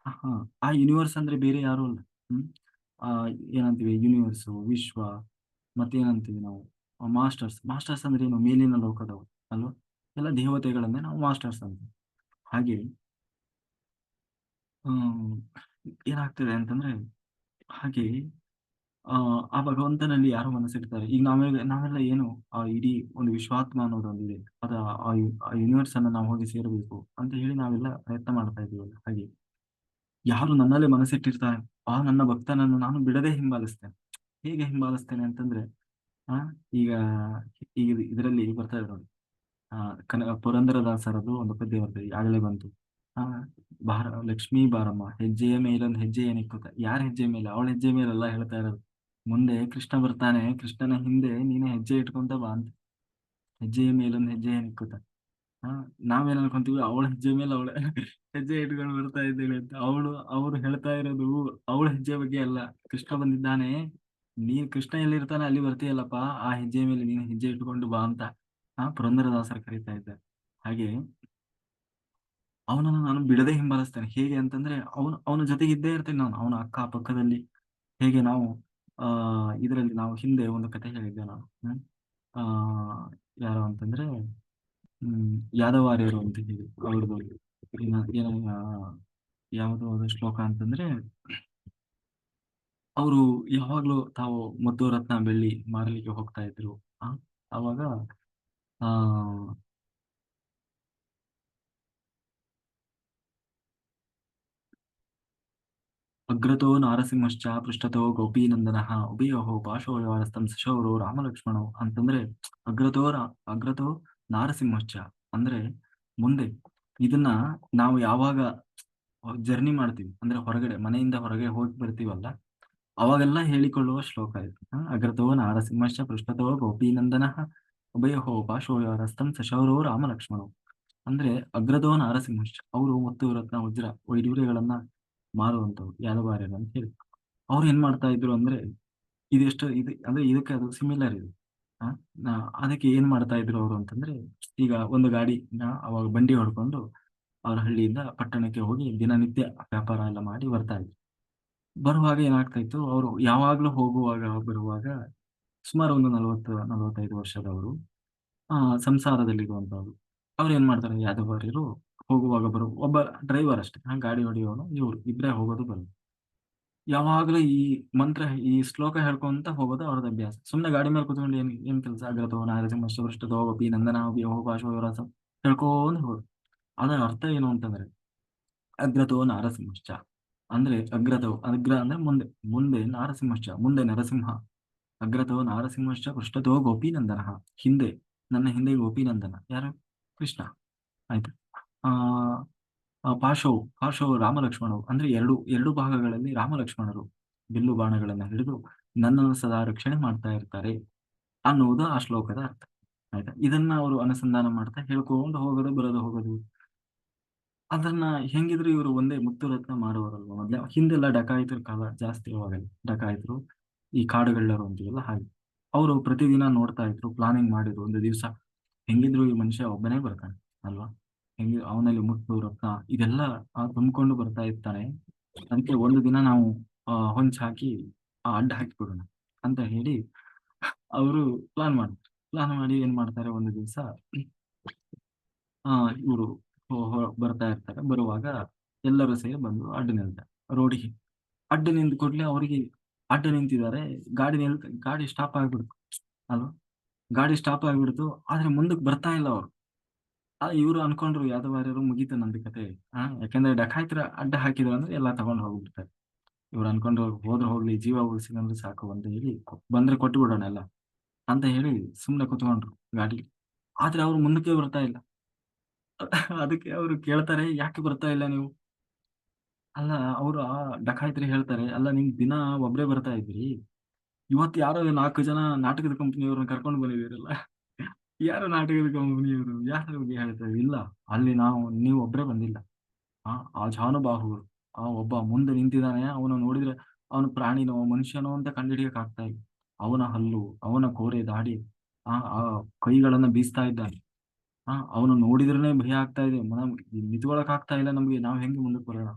Speaker 1: ಹಾ ಆ ಯೂನಿವರ್ಸ್ ಅಂದ್ರೆ ಬೇರೆ ಯಾರು ಅಲ್ಲ. ಹ್ಮ್? ಏನಂತೀವಿ ಯೂನಿವರ್ಸ್ ವಿಶ್ವ, ಮತ್ತೇನಂತೀವಿ ನಾವು? ಮಾಸ್ಟರ್ಸ್ ಮಾಸ್ಟರ್ಸ್ ಅಂದ್ರೆ ಏನು? ಮೇಲಿನ ಲೋಕದವರು, ಅಲ್ವಾ? ಎಲ್ಲ ದೇವತೆಗಳನ್ನ ನಾವು ಮಾಸ್ಟರ್ಸ್ ಅಂತ ಹಾಗೆ ಏನಾಗ್ತದೆ ಅಂತಂದ್ರೆ, ಹಾಗೆ, ಆ ಭಗವಂತನಲ್ಲಿ ಯಾರು ಮನಸ್ಸಿಡ್ತಾರೆ? ಈಗ ನಾವೆಲ್ಲ ನಾವೆಲ್ಲ ಏನು, ಆ, ಇಡೀ ಒಂದು ವಿಶ್ವಾತ್ಮ ಅನ್ನೋದೊಂದಿದೆ. ಅದ, ಆ ಆ ಯೂನಿವರ್ಸ್ ಅನ್ನ ನಾವು ಹೋಗಿ ಸೇರಬೇಕು ಅಂತ ಹೇಳಿ ನಾವೆಲ್ಲ ಪ್ರಯತ್ನ ಮಾಡ್ತಾ ಇದೀವಲ್ಲ ಹಾಗೆ. ಯಾರು ನನ್ನಲ್ಲೇ ಮನಸ್ಸಿಟ್ಟಿರ್ತಾರೆ? ಆ ನನ್ನ ಭಕ್ತನನ್ನು ನಾನು ಬಿಡದೆ ಹಿಂಬಾಲಿಸ್ತೇನೆ. ಹೇಗೆ ಹಿಂಬಾಲಿಸ್ತೇನೆ ಅಂತಂದ್ರೆ, ಆ, ಈಗ ಈಗ ಇದರಲ್ಲಿ ಬರ್ತಾ ನೋಡಿ. ಆ ಕನ ಪುರಂದರದಾಸರದು ಒಂದು ಪದ್ಯ ಬರ್ತದೆ ಆಗಲೇ ಬಂತು ಆ ಬಾರ ಲಕ್ಷ್ಮೀ ಬಾರಮ್ಮ ಹೆಜ್ಜೆಯ ಮೇಲೊಂದು ಹೆಜ್ಜೆ ಏನಿಕ್ಕುತ್ತ ಯಾರ ಹೆಜ್ಜೆ ಮೇಲೆ? ಅವಳ ಹೆಜ್ಜೆ ಮೇಲೆಲ್ಲ ಹೇಳ್ತಾ ಇರೋದು. ಮುಂದೆ ಕೃಷ್ಣ ಬರ್ತಾನೆ, ಕೃಷ್ಣನ ಹಿಂದೆ ನೀನೇ ಹೆಜ್ಜೆ ಇಟ್ಕೊಂತ ಬಾ ಅಂತ. ಹೆಜ್ಜೆಯ ಮೇಲೊಂದು ಹೆಜ್ಜೆ ಏನಿಕ್ಕುತ್ತ ನಾವೇನ್ ಅನ್ಕೊಂತೀವಿ? ಅವಳ ಹೆಜ್ಜೆ ಮೇಲೆ ಅವಳ ಹೆಜ್ಜೆ ಇಟ್ಕೊಂಡು ಬರ್ತಾ ಇದ್ದೇಳೆ ಅಂತ. ಅವಳು, ಅವ್ರು ಹೇಳ್ತಾ ಇರೋದು, ಅವಳ ಹೆಜ್ಜೆ ಬಗ್ಗೆ ಅಲ್ಲ. ಕೃಷ್ಣ ಬಂದಿದ್ದಾನೆ. ನೀನ್ ಕೃಷ್ಣ ಎಲ್ಲಿರ್ತಾನೆ ಅಲ್ಲಿ ಬರ್ತೀಯಲ್ಲಪ್ಪ. ಆ ಹೆಜ್ಜೆ ಮೇಲೆ ನೀನು ಹೆಜ್ಜೆ ಇಟ್ಕೊಂಡು ಬಾ ಅಂತ. ಆ ಪುರಂದರದಾಸರು ಕರೀತಾ ಇದ್ದಾರೆ. ಹಾಗೆ ಅವನನ್ನು ನಾನು ಬಿಡದೆ ಹಿಂಬಾಲಿಸ್ತೇನೆ. ಹೇಗೆ ಅಂತಂದ್ರೆ, ಅವನು, ಅವನ ಜೊತೆಗೆ ಇದ್ದೇ ಇರ್ತೇನೆ ನಾನು. ಅವನ ಅಕ್ಕ ಪಕ್ಕದಲ್ಲಿ. ಹೇಗೆ ನಾವು, ಆ, ಇದರಲ್ಲಿ ನಾವು ಹಿಂದೆ ಒಂದು ಕತೆ ಹೇಳಿದ್ದೆ ನಾನು. ಆ, ಯಾರು ಅಂತಂದ್ರೆ ಹ್ಮ್ ಯಾದವಾರ್ಯರು ಅಂತ ಹೇಳಿ ಅವ್ರದ್ದು ಏನ ಯಾವುದು ಶ್ಲೋಕ ಅಂತಂದ್ರೆ, ಅವರು ಯಾವಾಗ್ಲೂ ತಾವು ಮದ್ದು ರತ್ನ ಬೆಳ್ಳಿ ಮಾರಲಿಕ್ಕೆ ಹೋಗ್ತಾ ಇದ್ರು. ಆ, ಅವಾಗ, ಆ, ಅಗ್ರತೋ ನಾರಸಿಂಹಶ್ಚ ಪೃಷ್ಠತೋ ಗೋಪೀನಂದನಃ ಪಾಶೋ ವ್ಯವಹಾರಸ್ಥಂ ಸಶೌರೋ ರಾಮಲಕ್ಷ್ಮಣೋ ಅಂತಂದ್ರೆ, ಅಗ್ರತೋ ಅಗ್ರತೋ ನಾರಸಿಂಹಶ್ಚ ಅಂದ್ರೆ ಮುಂದೆ ಇದನ್ನ ನಾವು ಯಾವಾಗ ಜರ್ನಿ ಮಾಡ್ತೀವಿ, ಅಂದ್ರೆ ಹೊರಗಡೆ ಮನೆಯಿಂದ ಹೊರಗೆ ಹೋಗಿ ಬರ್ತೀವಲ್ಲ, ಅವಾಗೆಲ್ಲ ಹೇಳಿಕೊಳ್ಳುವ ಶ್ಲೋಕ ಇದು? ಅಗ್ರತೋ ನಾರಸಿಂಹಶ್ಚ ಪೃಷ್ಠತೋ ಗೋಪೀನಂದನ ಉಭಯ ಹೋ ಪಾಶೋಯವಾರಸ್ತಂ ಸಶೌರೋ ರಾಮಲಕ್ಷ್ಮಣೋ. ಅಂದ್ರೆ ಅಗ್ರದೋ ನಾರಸಿಂಹಶ್ಚ, ಅವರು ಮುತ್ತು ರತ್ನ ವಜ್ರ ವೈಡೂರ್ಯಗಳನ್ನ ಮಾರುವಂತವ್ರು ಯಾದವಾರ್ಯರು ಅಂತ ಹೇಳಿ. ಅವ್ರು ಏನ್ ಮಾಡ್ತಾ ಇದ್ರು ಅಂದ್ರೆ ಇದೆಷ್ಟು ಇದು, ಅಂದ್ರೆ ಇದಕ್ಕೆ ಅದು ಸಿಮಿಲರ್ ಇದೆ. ಅದಕ್ಕೆ ಏನ್ ಮಾಡ್ತಾ ಇದ್ರು ಅವರು ಅಂತಂದ್ರೆ, ಈಗ ಒಂದು ಗಾಡಿ ಅವಾಗ ಬಂಡಿ ಹೊಡ್ಕೊಂಡು ಅವ್ರ ಹಳ್ಳಿಯಿಂದ ಪಟ್ಟಣಕ್ಕೆ ಹೋಗಿ ದಿನನಿತ್ಯ ವ್ಯಾಪಾರ ಎಲ್ಲ ಮಾಡಿ ಬರ್ತಾ ಇದ್ರು. ಬರುವಾಗ ಏನಾಗ್ತಾ ಇತ್ತು, ಅವರು ಯಾವಾಗ್ಲೂ ಹೋಗುವಾಗ ಬರುವಾಗ ಸುಮಾರು ಒಂದು ನಲವತ್ತು, ನಲವತ್ತೈದು ವರ್ಷದವರು, ಆ, ಸಂಸಾರದಲ್ಲಿರುವಂತವ್ರು. ಅವ್ರು ಏನ್ ಮಾಡ್ತಾರೆ ಯಾದವಾರ್ಯರು ಹೋಗುವಾಗ ಬರು, ಒಬ್ಬ ಡ್ರೈವರ್ ಅಷ್ಟೇ ಗಾಡಿ ಹೊಡೆಯೋನು ಇವ್ರು ಇಬ್ಬರೇ ಹೋಗೋದು ಬರೋದು ಯಾವಾಗಲೂ ಈ ಮಂತ್ರ ಈ ಶ್ಲೋಕ ಹೇಳ್ಕೊಂತ ಹೋಗೋದು ಅವ್ರದ್ದು ಅಭ್ಯಾಸ. ಸುಮ್ನೆ ಗಾಡಿ ಮೇಲೆ ಕುತ್ಕೊಂಡು ಏನ್ ಏನ್ ಕೆಲಸ? ಆಗಿರತ್ತೋ ನಾರಸಿಂಹ ವೃಷ್ಟತೋ ಗೋಪಿ ನಂದನ ಯೋಹ ಪಾಶೋ ವಿರಾಸ ಹೇಳ್ಕೊಂಡ್ ಹೋಗೋದು. ಅದರ ಅರ್ಥ ಏನು ಅಂತಂದ್ರೆ ಅಗ್ರತೋ ನಾರಸಿಂಹಶ್ಚ. ಅಂದ್ರೆ ಅಗ್ರತೋ ಅಗ್ರ ಅಂದ್ರೆ ಮುಂದೆ ಮುಂದೆ ನಾರಸಿಂಹಶ್ಚ ಮುಂದೆ ನರಸಿಂಹ. ಅಗ್ರತೋ ನಾರಸಿಂಹಶ್ಚ ಪೃಷ್ಠತೋ ಗೋಪಿನಂದನ ಹಿಂದೆ ನನ್ನ ಹಿಂದೆ ಗೋಪಿನಂದನ ಯಾರು? ಕೃಷ್ಣ. ಆಯ್ತು? ಆ, ಪಾಶವು ಪಾಶವು ರಾಮಲಕ್ಷ್ಮಣವು ಅಂದ್ರೆ ಎರಡು ಎರಡು ಭಾಗಗಳಲ್ಲಿ ರಾಮಲಕ್ಷ್ಮಣರು, ಬಿಲ್ಲು ಬಾಣಗಳನ್ನ ಹಿಡಿದು ನನ್ನನ್ನು ಸದಾ ರಕ್ಷಣೆ ಮಾಡ್ತಾ ಇರ್ತಾರೆ ಅನ್ನುವುದು ಆ ಶ್ಲೋಕದ ಅರ್ಥ, ಆಯ್ತಾ? ಇದನ್ನ ಅವರು ಅನುಸಂಧಾನ ಮಾಡ್ತಾ ಹೇಳ್ಕೊಂಡು ಹೋಗೋದು, ಬರೋದು, ಹೋಗೋದು. ಅದನ್ನ ಹೆಂಗಿದ್ರು ಇವರು ಒಂದೇ ಮುತ್ತು ರತ್ನ ಮಾಡುವವರಲ್ವ ಮೊದ್ಲೇ? ಹಿಂದೆಲ್ಲ ಡಕಾಯಿತರ ಕಾಲ ಜಾಸ್ತಿ ಇರುವಾಗಲ್ಲ ಡಕಾಯಿತರು, ಈ ಕಾಡುಗಳ್ಳರು ಅಂತೀವಲ್ಲ ಹಾಗೆ. ಅವರು ಪ್ರತಿದಿನ ನೋಡ್ತಾ ಇದ್ರು ಪ್ಲಾನಿಂಗ್ ಮಾಡಿದ್ರು, ಒಂದು ದಿವಸ. ಹೆಂಗಿದ್ರು ಈ ಮನುಷ್ಯ ಒಬ್ಬನೇ ಬರ್ತಾನೆ, ಅಲ್ವಾ? ಅವನಲ್ಲಿ ಮುಟ್ಟು ರಕ್ತ ಇದೆಲ್ಲ ತುಂಬಿಕೊಂಡು ಬರ್ತಾ ಇರ್ತಾರೆ ಅದಕ್ಕೆ ಒಂದು ದಿನ ನಾವು ಹೊಂಚ್ ಹಾಕಿ ಆ, ಅಡ್ಡ ಹಾಕಿಬಿಡೋಣ ಅಂತ ಹೇಳಿ ಅವರು ಪ್ಲಾನ್ ಮಾಡ್ತಾರೆ ಪ್ಲಾನ್ ಮಾಡಿ ಏನ್ ಮಾಡ್ತಾರೆ ಒಂದು ದಿವಸ ಆ ಇವರು ಬರ್ತಾ ಇರ್ತಾರೆ. ಬರುವಾಗ ಎಲ್ಲರೂ ಸೇರಿ ಬಂದು ಅಡ್ಡ ನಿಲ್ತಾರೆ. ರೋಡಿಗೆ ಅಡ್ಡ ನಿಂತ ಕೂಡಲೇ ಅವರಿಗೆ ಅಡ್ಡ ನಿಂತಿದ್ದಾರೆ. ಗಾಡಿ ನಿಲ್ ಗಾಡಿ ಸ್ಟಾಪ್ ಆಗ್ಬಿಡ್ತು ಅಲ್ವಾ? ಗಾಡಿ ಸ್ಟಾಪ್ ಆಗ್ಬಿಡ್ತು ಆದ್ರೆ ಮುಂದಕ್ಕೆ ಬರ್ತಾ ಇಲ್ಲ ಅವರು. ಆ ಇವರು ಅನ್ಕೊಂಡ್ರು ಯಾದವಾರ್ಯರು ಮುಗೀತು ನಂದು ಕತೆ. ಆ, ಯಾಕಂದ್ರೆ ಡಕಾಯ್ತರ ಅಡ್ಡ ಹಾಕಿದ್ರು ಅಂದ್ರೆ ಎಲ್ಲ ತಗೊಂಡ್ ಹೋಗ್ಬಿಡ್ತಾರೆ. ಇವ್ರು ಅನ್ಕೊಂಡ್ರು ಹೋದ್ರೆ ಹೋಗ್ಲಿ, ಜೀವ ಉಳಿಸಿದಂದ್ರೆ ಸಾಕು ಅಂತ ಹೇಳಿ ಬಂದ್ರೆ ಕೊಟ್ಟು ಬಿಡೋಣ ಎಲ್ಲ ಅಂತ ಹೇಳಿ ಸುಮ್ನೆ ಕುತ್ಕೊಂಡ್ರು ಗಾಡಿ. ಆದ್ರೆ ಅವ್ರು ಮುಂದಕ್ಕೆ ಬರ್ತಾ ಇಲ್ಲ. ಅದಕ್ಕೆ ಅವರು ಕೇಳ್ತಾರೆ, ಯಾಕೆ ಬರ್ತಾ ಇಲ್ಲ ನೀವು? ಅಲ್ಲ, ಅವರು ಆ ಡಕಾಯಿತರು ಹೇಳ್ತಾರೆ, ಅಲ್ಲ ನಿಂಗ್ ದಿನ ಒಬ್ರೇ ಬರ್ತಾ ಇದ್ರಿ ಇವತ್ತು ಯಾರೋ ನಾಲ್ಕು ಜನ ನಾಟಕದ ಕಂಪನಿಯವ್ರನ್ನ ಕರ್ಕೊಂಡು ಬಂದಿದ್ದೀರಲ್ಲ. ಯಾರು ನಾಟಕದ ಕಂಪನಿಯವರು ಯಾರ ಬಗ್ಗೆ ಹೇಳ್ತಾರೆ? ಇಲ್ಲ. ಅಲ್ಲಿ ನಾವು, ನೀವು ಒಬ್ರೇ ಬಂದಿಲ್ಲ. ಆ ಆ ಜಾನುಬಾಹುಗಳು, ಆ ಒಬ್ಬ ಮುಂದೆ ನಿಂತಿದ್ದಾನೆ, ಅವನು ನೋಡಿದ್ರೆ ಅವನು ಪ್ರಾಣಿನೋ, ಮನುಷ್ಯನೋ ಅಂತ ಕಂಡುಹಿಡಿಯಕ್ ಆಗ್ತಾ ಇಲ್ಲ. ಅವನ ಹಲ್ಲು, ಅವನ ಕೋರೆ ದಾಡಿ, ಆ ಆ ಕೈಗಳನ್ನ ಬೀಸ್ತಾ ಇದ್ದಾನೆ. ಆ, ಅವನು ನೋಡಿದ್ರೇನೆ ಭಯ ಆಗ್ತಾ ಇದೆ. ನಿಂತ್ಕೊಳಕ್ ಆಗ್ತಾ ಇಲ್ಲ ನಮ್ಗೆ, ನಾವ್ ಹೆಂಗೆ ಮುಂದಕ್ಕೆ ಬರೋಣ?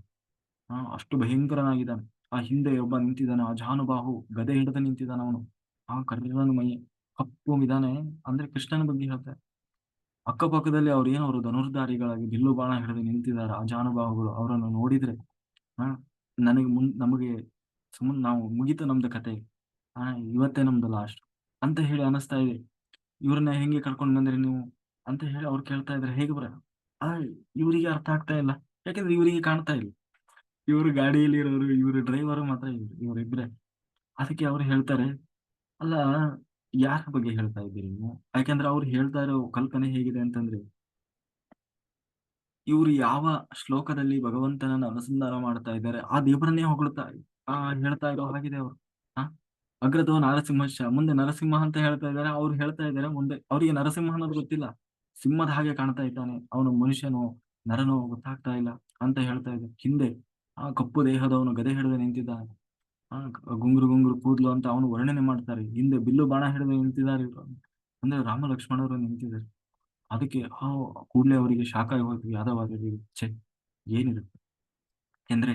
Speaker 1: ಆ, ಅಷ್ಟು ಭಯಂಕರನಾಗಿದ್ದಾನೆ. ಆ ಹಿಂದೆ ಒಬ್ಬ ನಿಂತಿದ್ದಾನೆ, ಆ ಜಾನುಬಾಹು ಗದೆ ಹಿಡಿದು ನಿಂತಿದ್ದಾನ ಅವನು. ಆ ಕರ್ರನ ಮೈ ಕಪ್ಪು ವಿಧಾನ ಅಂದ್ರೆ ಕೃಷ್ಣನ ಬಗ್ಗೆ ಹೇಳ್ತಾರೆ ಅಕ್ಕಪಕ್ಕದಲ್ಲಿ ಅವ್ರು ಏನು ಅವರು ಧನುರ್ಧಾರಿಗಳಾಗಿ ಬಿಲ್ಲು ಬಾಣ ಹಿಡಿದು ನಿಂತಿದ್ದಾರೆ. ಆ ಜಾನುಭಾವಗಳು ಅವರನ್ನು ನೋಡಿದ್ರೆ ಹಾ ನನಗೆ ಮುನ್, ನಮಗೆ ಸುಮ್ಮನೆ ನಾವು ಮುಗಿತು ನಮ್ದು ಕತೆ. ಹಾ ಇವತ್ತೇ ನಮ್ದು ಲಾಸ್ಟ್ ಅಂತ ಹೇಳಿ ಅನಿಸ್ತಾ ಇದೆ. ಇವ್ರನ್ನ ಹೆಂಗೆ ಕರ್ಕೊಂಡು ಬಂದ್ರಿ ನೀವು ಅಂತ ಹೇಳಿ ಅವ್ರು ಕೇಳ್ತಾ ಇದ್ರೆ, ಹೇಗೆ ಬರ? ಆ, ಇವರಿಗೆ ಅರ್ಥ ಆಗ್ತಾ ಇಲ್ಲ. ಯಾಕಂದ್ರೆ ಇವರಿಗೆ ಕಾಣ್ತಾ ಇಲ್ಲ. ಇವರು ಗಾಡಿಯಲ್ಲಿ ಇರೋರು ಇವರು ಡ್ರೈವರ್ ಮಾತ್ರ ಇವ್ರು, ಇವರಿಬ್ರೆ. ಅದಕ್ಕೆ ಅವ್ರು ಹೇಳ್ತಾರೆ, ಅಲ್ಲ ಯಾರ ಬಗ್ಗೆ ಹೇಳ್ತಾ ಇದ್ದೀರಿ ನೀವು? ಯಾಕಂದ್ರೆ ಅವ್ರು ಹೇಳ್ತಾ ಇರೋ ಕಲ್ಪನೆ ಹೇಗಿದೆ ಅಂತಂದ್ರೆ, ಇವರು ಯಾವ ಶ್ಲೋಕದಲ್ಲಿ ಭಗವಂತನನ್ನ ಅನುಸಂಧಾನ ಮಾಡ್ತಾ ಇದ್ದಾರೆ, ಆ ದೇವರನ್ನೇ ಹೊಗಳ್ತಾ ಆ ಹೇಳ್ತಾ ಇರೋ ಹಾಗಿದೆ ಅವರು. ಅಗ್ರದೋ ಶಾ ಮುಂದೆ ನರಸಿಂಹ ಅಂತ ಹೇಳ್ತಾ ಇದ್ದಾರೆ, ಅವ್ರು ಹೇಳ್ತಾ ಇದ್ದಾರೆ ಮುಂದೆ. ಅವರಿಗೆ ನರಸಿಂಹ ಅನ್ನೋದು ಗೊತ್ತಿಲ್ಲ. ಸಿಂಹದ ಹಾಗೆ ಕಾಣ್ತಾ ಇದ್ದಾನೆ. ಅವನು ಮನುಷ್ಯನೋ, ನರನೋ ಗೊತ್ತಾಗ್ತಾ ಇಲ್ಲ ಅಂತ ಹೇಳ್ತಾ ಇದ್ದಾರೆ. ಹಿಂದೆ ಆ ಕಪ್ಪು ದೇಹದವನು ಗದೆ ಹಿಡಿದು ನಿಂತಿದ್ದಾನೆ. ಗುಂಗುರು ಗುಂಗುರು ಕೂದ್ಲು ಅಂತ ಅವನು ವರ್ಣನೆ ಮಾಡ್ತಾರೆ. ಹಿಂದೆ ಬಿಲ್ಲು ಬಾಣ ಹಿಡಿದು ನಿಂತಿದ್ದಾರೆ. ಅಂದ್ರೆ ರಾಮ ಲಕ್ಷ್ಮಣರು ನಿಂತಿದ್ದಾರೆ. ಅದಕ್ಕೆ ಆ ಕೂಡಲೇ ಅವರಿಗೆ ಶಾಖ ಇವತ್ತು ಯಾದವಾದರಿಗೆ ಛೆ ಏನಿದೆ ಅಂದ್ರೆ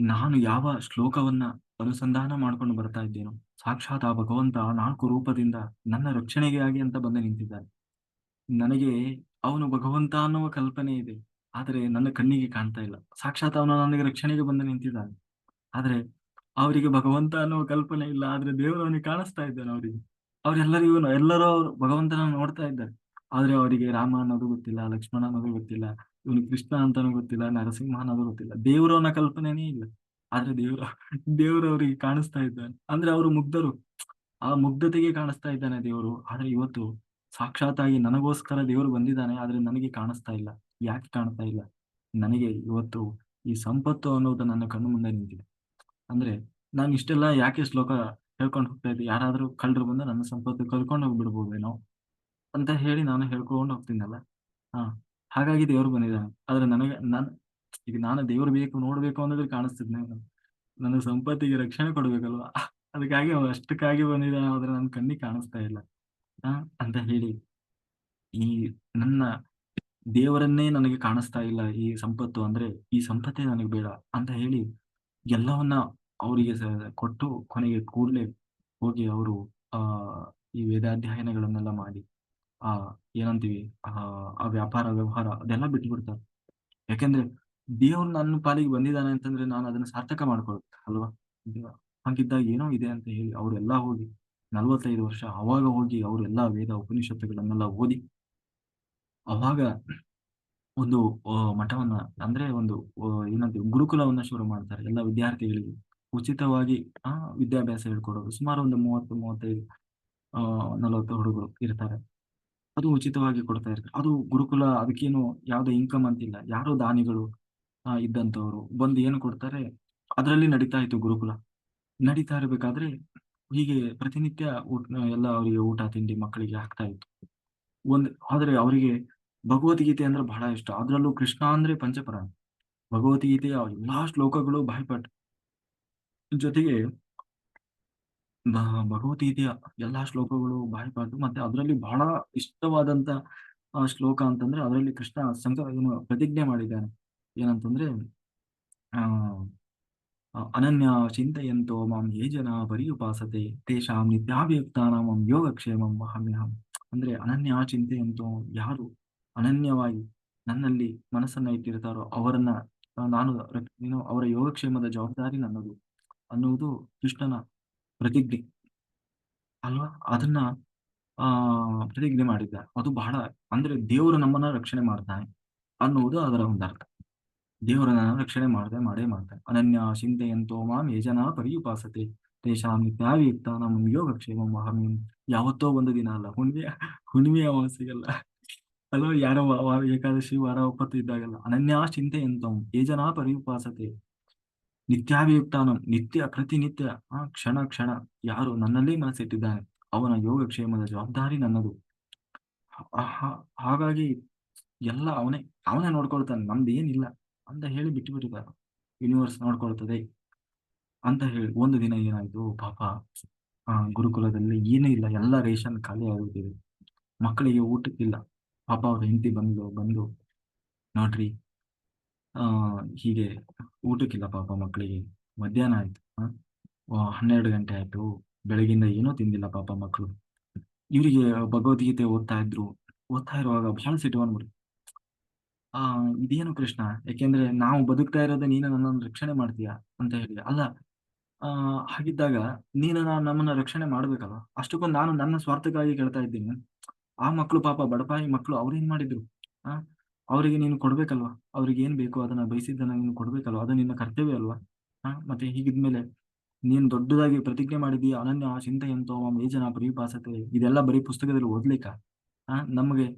Speaker 1: ನಾನು ಯಾವ ಶ್ಲೋಕವನ್ನ ಅನುಸಂಧಾನ ಮಾಡ್ಕೊಂಡು ಬರ್ತಾ ಇದ್ದೇನೋ, ಸಾಕ್ಷಾತ್ ಆ ಭಗವಂತ ನಾಲ್ಕು ರೂಪದಿಂದ ನನ್ನ ರಕ್ಷಣೆಗೆ ಆಗಿ ಅಂತ ಬಂದು ನಿಂತಿದ್ದಾನೆ ನನಗೆ ಅವನು ಭಗವಂತ ಅನ್ನುವ ಕಲ್ಪನೆ ಇದೆ. ಆದರೆ ನನ್ನ ಕಣ್ಣಿಗೆ ಕಾಣ್ತಾ ಇಲ್ಲ. ಸಾಕ್ಷಾತ್ ಅವನು ನನಗೆ ರಕ್ಷಣೆಗೆ ಬಂದು ನಿಂತಿದ್ದಾನೆ. ಆದ್ರೆ ಅವರಿಗೆ ಭಗವಂತ ಅನ್ನುವ ಕಲ್ಪನೆ ಇಲ್ಲ. ಆದ್ರೆ ದೇವರು ಅವನಿಗೆ ಕಾಣಿಸ್ತಾ ಇದ್ದಾನೆ ಅವರಿಗೆ. ಅವರೆಲ್ಲರಿಗೂ, ಎಲ್ಲರೂ ಅವರು ಭಗವಂತನ ನೋಡ್ತಾ ಇದ್ದಾರೆ. ಆದ್ರೆ ಅವರಿಗೆ ರಾಮ ಅನ್ನೋದು ಗೊತ್ತಿಲ್ಲ, ಲಕ್ಷ್ಮಣ ಅನ್ನೋದು ಗೊತ್ತಿಲ್ಲ, ಇವನು ಕೃಷ್ಣ ಅಂತನೂ ಗೊತ್ತಿಲ್ಲ, ನರಸಿಂಹ ಅನ್ನೋದು ಗೊತ್ತಿಲ್ಲ. ದೇವರವನ ಕಲ್ಪನೆನೇ ಇಲ್ಲ. ಆದ್ರೆ ದೇವರ, ದೇವರು ಅವರಿಗೆ ಕಾಣಿಸ್ತಾ ಇದ್ದಾನೆ. ಅಂದ್ರೆ ಅವರು ಮುಗ್ಧರು. ಆ ಮುಗ್ಧತೆಗೆ ಕಾಣಿಸ್ತಾ ಇದ್ದಾನೆ ದೇವರು. ಆದ್ರೆ ಇವತ್ತು ಸಾಕ್ಷಾತ್ತಾಗಿ ನನಗೋಸ್ಕರ ದೇವರು ಬಂದಿದ್ದಾನೆ. ಆದ್ರೆ ನನಗೆ ಕಾಣಿಸ್ತಾ ಇಲ್ಲ. ಯಾಕೆ ಕಾಣ್ತಾ ಇಲ್ಲ? ನನಗೆ ಇವತ್ತು ಈ ಸಂಪತ್ತು ಅನ್ನೋದು ನನ್ನ ಕಣ್ಣು ಮುಂದೆ ನಿಂತಿದೆ. ಅಂದ್ರೆ ನಾನು ಇಷ್ಟೆಲ್ಲ ಯಾಕೆ ಶ್ಲೋಕ ಹೇಳ್ಕೊಂಡು ಹೋಗ್ತಾ ಇದ್ದೆ? ಯಾರಾದ್ರೂ ಕಳ್ಳರು ಬಂದು ನನ್ನ ಸಂಪತ್ತು ಕಳ್ಕೊಂಡು ಹೋಗ್ಬಿಡ್ಬೋದೇನೋ ಅಂತ ಹೇಳಿ ನಾನು ಹೇಳ್ಕೊಂಡು ಹೋಗ್ತೀನಲ್ಲ. ಹಾ, ಹಾಗಾಗಿ ದೇವ್ರು ಬಂದಿದ್ದಾನೆ. ಆದ್ರೆ ನನಗೆ ನಾನು ಈಗ ನಾನು ದೇವ್ರು ಬೇಕು, ನೋಡ್ಬೇಕು ಅನ್ನೋದ್ರೆ ಕಾಣಿಸ್ತಿದ್ನೆ. ನನ್ನ ಸಂಪತ್ತಿಗೆ ರಕ್ಷಣೆ ಕೊಡ್ಬೇಕಲ್ವಾ? ಅದಕ್ಕಾಗಿ ಅವ್ರು ಅಷ್ಟಕ್ಕಾಗಿ ಬಂದಿದ್ದಾನೆ. ಆದ್ರೆ ನನ್ನ ಕಣ್ಣಿಗೆ ಕಾಣಿಸ್ತಾ ಇಲ್ಲ. ಅಂತ ಹೇಳಿ ಈ ನನ್ನ ದೇವರನ್ನೇ ನನಗೆ ಕಾಣಿಸ್ತಾ ಇಲ್ಲ ಈ ಸಂಪತ್ತು ಅಂದ್ರೆ, ಈ ಸಂಪತ್ತೇ ನನಗೆ ಬೇಡ ಅಂತ ಹೇಳಿ ಎಲ್ಲವನ್ನ ಅವರಿಗೆ ಕೊಟ್ಟು ಕೊನೆಗೆ ಕೂಡಲೇ ಹೋಗಿ ಅವರು, ಆ, ಈ ವೇದಾಧ್ಯಯನಗಳನ್ನೆಲ್ಲ ಮಾಡಿ, ಆ, ಏನಂತೀವಿ, ಆ ವ್ಯಾಪಾರ, ವ್ಯವಹಾರ ಅದೆಲ್ಲ ಬಿಟ್ಟು ಬಿಡ್ತಾರೆ. ಯಾಕೆಂದ್ರೆ ದೇವ್ರು ನನ್ನ ಪಾಲಿಗೆ ಬಂದಿದ್ದಾನೆ ಅಂತಂದ್ರೆ ನಾನು ಅದನ್ನ ಸಾರ್ಥಕ ಮಾಡ್ಕೊಳ್ತೇನೆ ಅಲ್ವಾ? ಹಾಗಿದ್ದಾಗ ಏನೋ ಇದೆ ಅಂತ ಹೇಳಿ ಅವರೆಲ್ಲ ಹೋಗಿ ನಲ್ವತ್ತೈದು ವರ್ಷ ಅವಾಗ ಹೋಗಿ ಅವರೆಲ್ಲ ವೇದ ಉಪನಿಷತ್ತುಗಳನ್ನೆಲ್ಲ ಓದಿ ಅವಾಗ ಒಂದು ಮಠವನ್ನ ಅಂದ್ರೆ ಒಂದು ಏನಂತ, ಗುರುಕುಲವನ್ನ ಶುರು ಮಾಡ್ತಾರೆ ಎಲ್ಲ ವಿದ್ಯಾರ್ಥಿಗಳಿಗೆ. ಉಚಿತವಾಗಿ, ಆ, ವಿದ್ಯಾಭ್ಯಾಸ ಹೇಳ್ಕೊಡೋದು. ಸುಮಾರು ಒಂದು ಮೂವತ್ತು, ಮೂವತ್ತೈದು, ಆ, ನಲವತ್ತು ಹುಡುಗರು ಇರ್ತಾರೆ. ಅದು ಉಚಿತವಾಗಿ ಕೊಡ್ತಾ ಇರ್ತಾರೆ. ಅದು ಗುರುಕುಲ, ಅದಕ್ಕೇನು ಯಾವ್ದು ಇನ್ಕಮ್ ಅಂತಿಲ್ಲ. ಯಾರೋ ದಾನಿಗಳು, ಆ ಇದ್ದಂತವ್ರು ಬಂದು ಏನು ಕೊಡ್ತಾರೆ? ಅದರಲ್ಲಿ ನಡೀತಾ ಇತ್ತು ಗುರುಕುಲ. ನಡೀತಾ ಇರ್ಬೇಕಾದ್ರೆ ಹೀಗೆ ಪ್ರತಿನಿತ್ಯ ಎಲ್ಲ ಅವರಿಗೆ ಊಟ, ತಿಂಡಿ ಮಕ್ಕಳಿಗೆ ಹಾಕ್ತಾ ಇತ್ತು. ಒಂದ್, ಆದ್ರೆ ಅವರಿಗೆ ಭಗವದ್ಗೀತೆ ಅಂದ್ರೆ ಬಹಳ ಇಷ್ಟ. ಅದ್ರಲ್ಲೂ ಕೃಷ್ಣ ಅಂದ್ರೆ ಪಂಚಪರಾಣ ಭಗವದ್ಗೀತೆಯ ಎಲ್ಲಾ ಶ್ಲೋಕಗಳು ಬಾಯ್ಪಾಠ. ಜೊತೆಗೆ ಭಗವದ್ಗೀತೆಯ ಎಲ್ಲಾ ಶ್ಲೋಕಗಳು ಬಾಯ್ಪಾಠ ಮತ್ತೆ ಅದರಲ್ಲಿ ಬಹಳ ಇಷ್ಟವಾದಂತ ಶ್ಲೋಕ ಅಂತಂದ್ರೆ ಅದರಲ್ಲಿ ಕೃಷ್ಣ ಸಂಕ ಏನು ಪ್ರತಿಜ್ಞೆ ಮಾಡಿದ್ದಾನೆ ಏನಂತಂದ್ರೆ, ಆ ಅನನ್ಯ ಚಿಂತೆಯಂತೋ ಮಾಂ ಯೇ ಜನ ಪರ್ಯುಪಾಸತೆ ತೇಷಾಂ ನಿತ್ಯಾಭಿಯುಕ್ತಾನಾಂ ಯೋಗಕ್ಷೇಮಂ ಮಹಮ್ಯಹಂ ಅಂದ್ರೆ ಅನನ್ಯ ಚಿಂತೆಯಂತೋ ಯಾರು ಅನನ್ಯವಾಗಿ ನನ್ನಲ್ಲಿ ಮನಸ್ಸನ್ನ ಇಟ್ಟಿರ್ತಾರೋ ಅವರನ್ನ ನಾನು ಏನು ಅವರ ಯೋಗಕ್ಷೇಮದ ಜವಾಬ್ದಾರಿ ನನ್ನದು ಅನ್ನುವುದು ಕೃಷ್ಣನ ಪ್ರತಿಜ್ಞೆ. ಅಲ್ವಾ? ಅದನ್ನ, ಆ, ಪ್ರತಿಜ್ಞೆ ಮಾಡಿದ್ದ. ಅದು ಬಹಳ, ಅಂದ್ರೆ ದೇವರು ನಮ್ಮನ್ನ ರಕ್ಷಣೆ ಮಾಡ್ತಾನೆ ಅನ್ನುವುದು ಅದರ ಒಂದು ಅರ್ಥ ದೇವರನ್ನ ರಕ್ಷಣೆ ಮಾಡದೆ, ಮಾಡೇ ಮಾಡ್ತಾನೆ. ಅನನ್ಯ ಚಿಂತೆಯಂತೋ ಮಾಂ ಯಜನ ಪರಿಯುಪಾಸತೆ. ತೇಷಾಂ ನಿತ್ಯಾವಿಯುಕ್ತ ನಮ್ಮ ಯೋಗಕ್ಷೇಮ ವಹಾಮ್ಯಹಂ ಯಾವತ್ತೋ ಒಂದು ದಿನ ಅಲ್ಲ, ಹುಣ್ಣಿಮೆ, ಹುಣ್ಣಿಮೆಯ ಅಮಾವಾಸ್ಯೆಗಲ್ಲ ಅಲ್ವಾ ಯಾರೋ ವ- ವ- ಏಕಾದಶಿ ವಾರ ಒಪ್ಪತ್ತು ಇದ್ದಾಗಲ್ಲ ಅನನ್ಯ ಚಿಂತೆಯಂತಂ ಯೇಜನ ಪರಿಪಾಸತೆ. ನಿತ್ಯಾಭಿಯುಕ್ತಾನಂ, ನಿತ್ಯ ಪ್ರತಿನಿತ್ಯ ಆ ಕ್ಷಣ ಕ್ಷಣ ಯಾರು ನನ್ನಲ್ಲೇ ಮನಸ್ಸಿಟ್ಟಿದ್ದಾನೆ ಅವನ ಯೋಗಕ್ಷೇಮದ ಜವಾಬ್ದಾರಿ ನನ್ನದು. ಹಾಗಾಗಿ ಎಲ್ಲ ಅವನೇ ಅವನೇ ನೋಡ್ಕೊಳ್ತಾನೆ ನಮ್ದು ಏನಿಲ್ಲ ಅಂತ ಹೇಳಿ ಬಿಟ್ಟು ಬಿಟ್ಟಿದ್ದಾರೆ ಯೂನಿವರ್ಸ್ ನೋಡ್ಕೊಳ್ತದೆ ಅಂತ ಹೇಳಿ ಒಂದು ದಿನ ಏನಾಯ್ತು, ಪಾಪ ಗುರುಕುಲದಲ್ಲಿ ಏನೂ ಇಲ್ಲ, ಎಲ್ಲ ರೇಷನ್ ಖಾಲಿ ಆಗುತ್ತಿದೆ ಮಕ್ಕಳಿಗೆ ಊಟಕ್ಕಿಲ್ಲ. ಪಾಪ ಅವ್ರ ಹೆಂಡತಿ ಬಂದು ಬಂದು ನೋಡ್ರಿ ಹೀಗೆ ಊಟಕ್ಕಿಲ್ಲ ಪಾಪ ಮಕ್ಕಳಿಗೆ ಮಧ್ಯಾಹ್ನ ಆಯ್ತು ಹನ್ನೆರಡು ಗಂಟೆ ಆಯ್ತು ಬೆಳಗಿಂದ ಏನೂ ತಿಂದಿಲ್ಲ ಪಾಪ ಮಕ್ಕಳು ಇವರಿಗೆ ಭಗವದ್ಗೀತೆ ಓದ್ತಾ ಇದ್ರು, ಓದ್ತಾ ಇರುವಾಗ ಬಹಳ ಸಿಟ್ಟು ಬಂದ್ಬಿಡ್ತು. ಆ, ಇದೇನು ಕೃಷ್ಣ? ಯಾಕೆಂದ್ರೆ ನಾವು ಬದುಕ್ತಾ ಇರೋದೇ ನೀನು ನನ್ನನ್ನು ರಕ್ಷಣೆ ಮಾಡ್ತೀಯ ಅಂತ ಹೇಳಿ. ಅಲ್ಲ, ಆ, ಹಾಗಿದ್ದಾಗ ನೀನು ನಮ್ಮನ್ನ ರಕ್ಷಣೆ ಮಾಡ್ಬೇಕಲ್ಲ ಅಷ್ಟಕ್ಕೊಂದು ನಾನು ನನ್ನ ಸ್ವಾರ್ಥಕ್ಕಾಗಿ ಕೇಳ್ತಾ ಇದ್ದೀನಿ. ಆ ಮಕ್ಕಳು ಪಾಪ ಬಡಪಾಯಿ ಮಕ್ಕಳು ಅವ್ರೇನ್ ಮಾಡಿದ್ರು? ಆ? ಅವರಿಗೆ ನೀನು ಕೊಡ್ಬೇಕಲ್ವಾ? ಅವ್ರಿಗೆ ಏನ್ ಬೇಕು ಅದನ್ನ ಬಯಸಿದ್ದನ್ನ ನೀನು ಕೊಡ್ಬೇಕಲ್ವಾ? ಅದು ನಿನ್ನ ಕರ್ತವ್ಯ ಅಲ್ವಾ? ಹಾ ಮತ್ತೆ ಹೀಗಿದ್ಮೇಲೆ ನೀನು ದೊಡ್ಡದಾಗಿ ಪ್ರತಿಜ್ಞೆ ಮಾಡಿದೀಯ ಅನನ್ಯ ಚಿಂತೆ ಎಂತೋ ಮೇಜನ ಜನ ಪರಿಪಾಸತೆ ಇದೆಲ್ಲ ಬರೀ ಪುಸ್ತಕದಲ್ಲಿ ಓದ್ಲಿಕ್ಕ? ಆ? ನಮಗೆ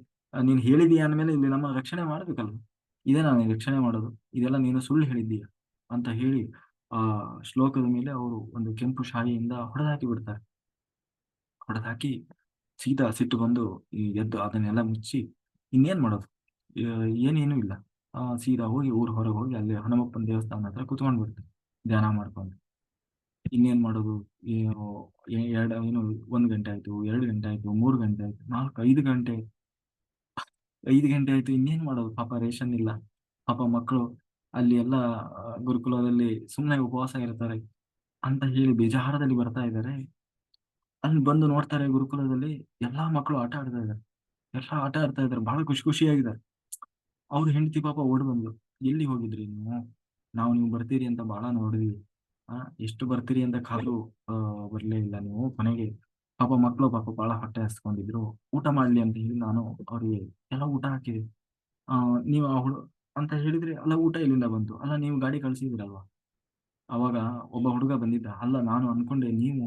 Speaker 1: ನೀನು ಹೇಳಿದೀಯ ಅಂದಮೇಲೆ ಇಲ್ಲಿ ನಮ್ಮ ರಕ್ಷಣೆ ಮಾಡ್ಬೇಕಲ್ವಾ? ಇದೇ ನಾನು ರಕ್ಷಣೆ ಮಾಡೋದು. ಇದೆಲ್ಲ ನೀನು ಸುಳ್ಳು ಹೇಳಿದ್ದೀಯ? ಅಂತ ಹೇಳಿ, ಆ, ಶ್ಲೋಕದ ಮೇಲೆ ಅವರು ಒಂದು ಕೆಂಪು ಶಾಯಿಯಿಂದ ಹೊಡೆದಾಕಿ ಬಿಡ್ತಾರೆ. ಹೊಡೆದಾಕಿ ಸೀದಾ ಸಿಟ್ಟು ಬಂದು ಎದ್ದು ಅದನ್ನೆಲ್ಲ ಮುಚ್ಚಿ ಇನ್ನೇನ್ ಮಾಡೋದು? ಏನೇನು ಇಲ್ಲ. ಸೀದಾ ಹೋಗಿ ಊರ್ ಹೊರಗೆ ಹೋಗಿ ಅಲ್ಲಿ ಹನುಮಪ್ಪನ ದೇವಸ್ಥಾನ ಹತ್ರ ಕುತ್ಕೊಂಡ್ ಬಿಡ್ತಾರೆ ಧ್ಯಾನ ಮಾಡ್ಕೊಂಡು. ಇನ್ನೇನ್ ಮಾಡೋದು? ಎರಡು, ಏನು, ಒಂದ್ ಗಂಟೆ ಆಯ್ತು, ಎರಡು ಗಂಟೆ ಆಯ್ತು, ಮೂರು ಗಂಟೆ ಆಯ್ತು, ನಾಲ್ಕು, ಐದು ಗಂಟೆ. ಐದು ಗಂಟೆ ಆಯ್ತು, ಇನ್ನೇನ್ ಮಾಡೋದು? ಪಾಪ ರೇಷನ್ ಇಲ್ಲ. ಪಾಪ ಮಕ್ಕಳು ಅಲ್ಲಿ ಎಲ್ಲ ಗುರುಕುಲದಲ್ಲಿ ಸುಮ್ಮನೆ ಉಪವಾಸ ಇರ್ತಾರೆ ಅಂತ ಹೇಳಿ ಬೇಜಾರದಲ್ಲಿ ಬರ್ತಾ ಇದ್ದಾರೆ. ಅಲ್ಲಿ ಬಂದು ನೋಡ್ತಾರೆ ಗುರುಕುಲದಲ್ಲಿ, ಎಲ್ಲಾ ಮಕ್ಕಳು ಆಟ ಆಡ್ತಾ ಇದ್ದಾರೆ ಎಲ್ಲಾ ಆಟ ಆಡ್ತಾ ಇದ್ದಾರೆ ಬಹಳ ಖುಷಿ ಖುಷಿಯಾಗಿದ್ದಾರೆ ಅವ್ರ ಹೆಂಡತಿ ಪಾಪ ಓಡ್ ಬಂದ್ಲು. ಎಲ್ಲಿ ಹೋಗಿದ್ರಿ ನೀವು? ನಾವು ನೀವು ಬರ್ತೀರಿ ಅಂತ ಬಹಳ ನೋಡಿದ್ವಿ. ಆ, ಎಷ್ಟು ಬರ್ತೀರಿ ಅಂತ ಕಾಲು ಬರ್ಲೇ ಇಲ್ಲ ನೀವು ಕೊನೆಗೆ. ಪಾಪ ಮಕ್ಕಳು ಪಾಪ ಬಹಳ ಹೊಟ್ಟೆ ಹಸ್ಕೊಂಡಿದ್ರು. ಊಟ ಮಾಡ್ಲಿ ಅಂತ ಹೇಳಿ ನಾನು ಅವ್ರಿಗೆ, ಎಲ್ಲ ಊಟ ಹಾಕಿದೆ ಆ, ನೀವು ಆ ಹುಡು ಅಂತ ಹೇಳಿದ್ರೆ, ಅಲ್ಲ, ಊಟ ಇಲ್ಲಿಂದ ಬಂತು. ಅಲ್ಲ, ನೀವು ಗಾಡಿ ಕಳ್ಸಿದ್ರಲ್ವಾ? ಅವಾಗ ಒಬ್ಬ ಹುಡುಗ ಬಂದಿದ್ದ, ಅಲ್ಲ, ನಾನು ಅನ್ಕೊಂಡೆ, ನೀವು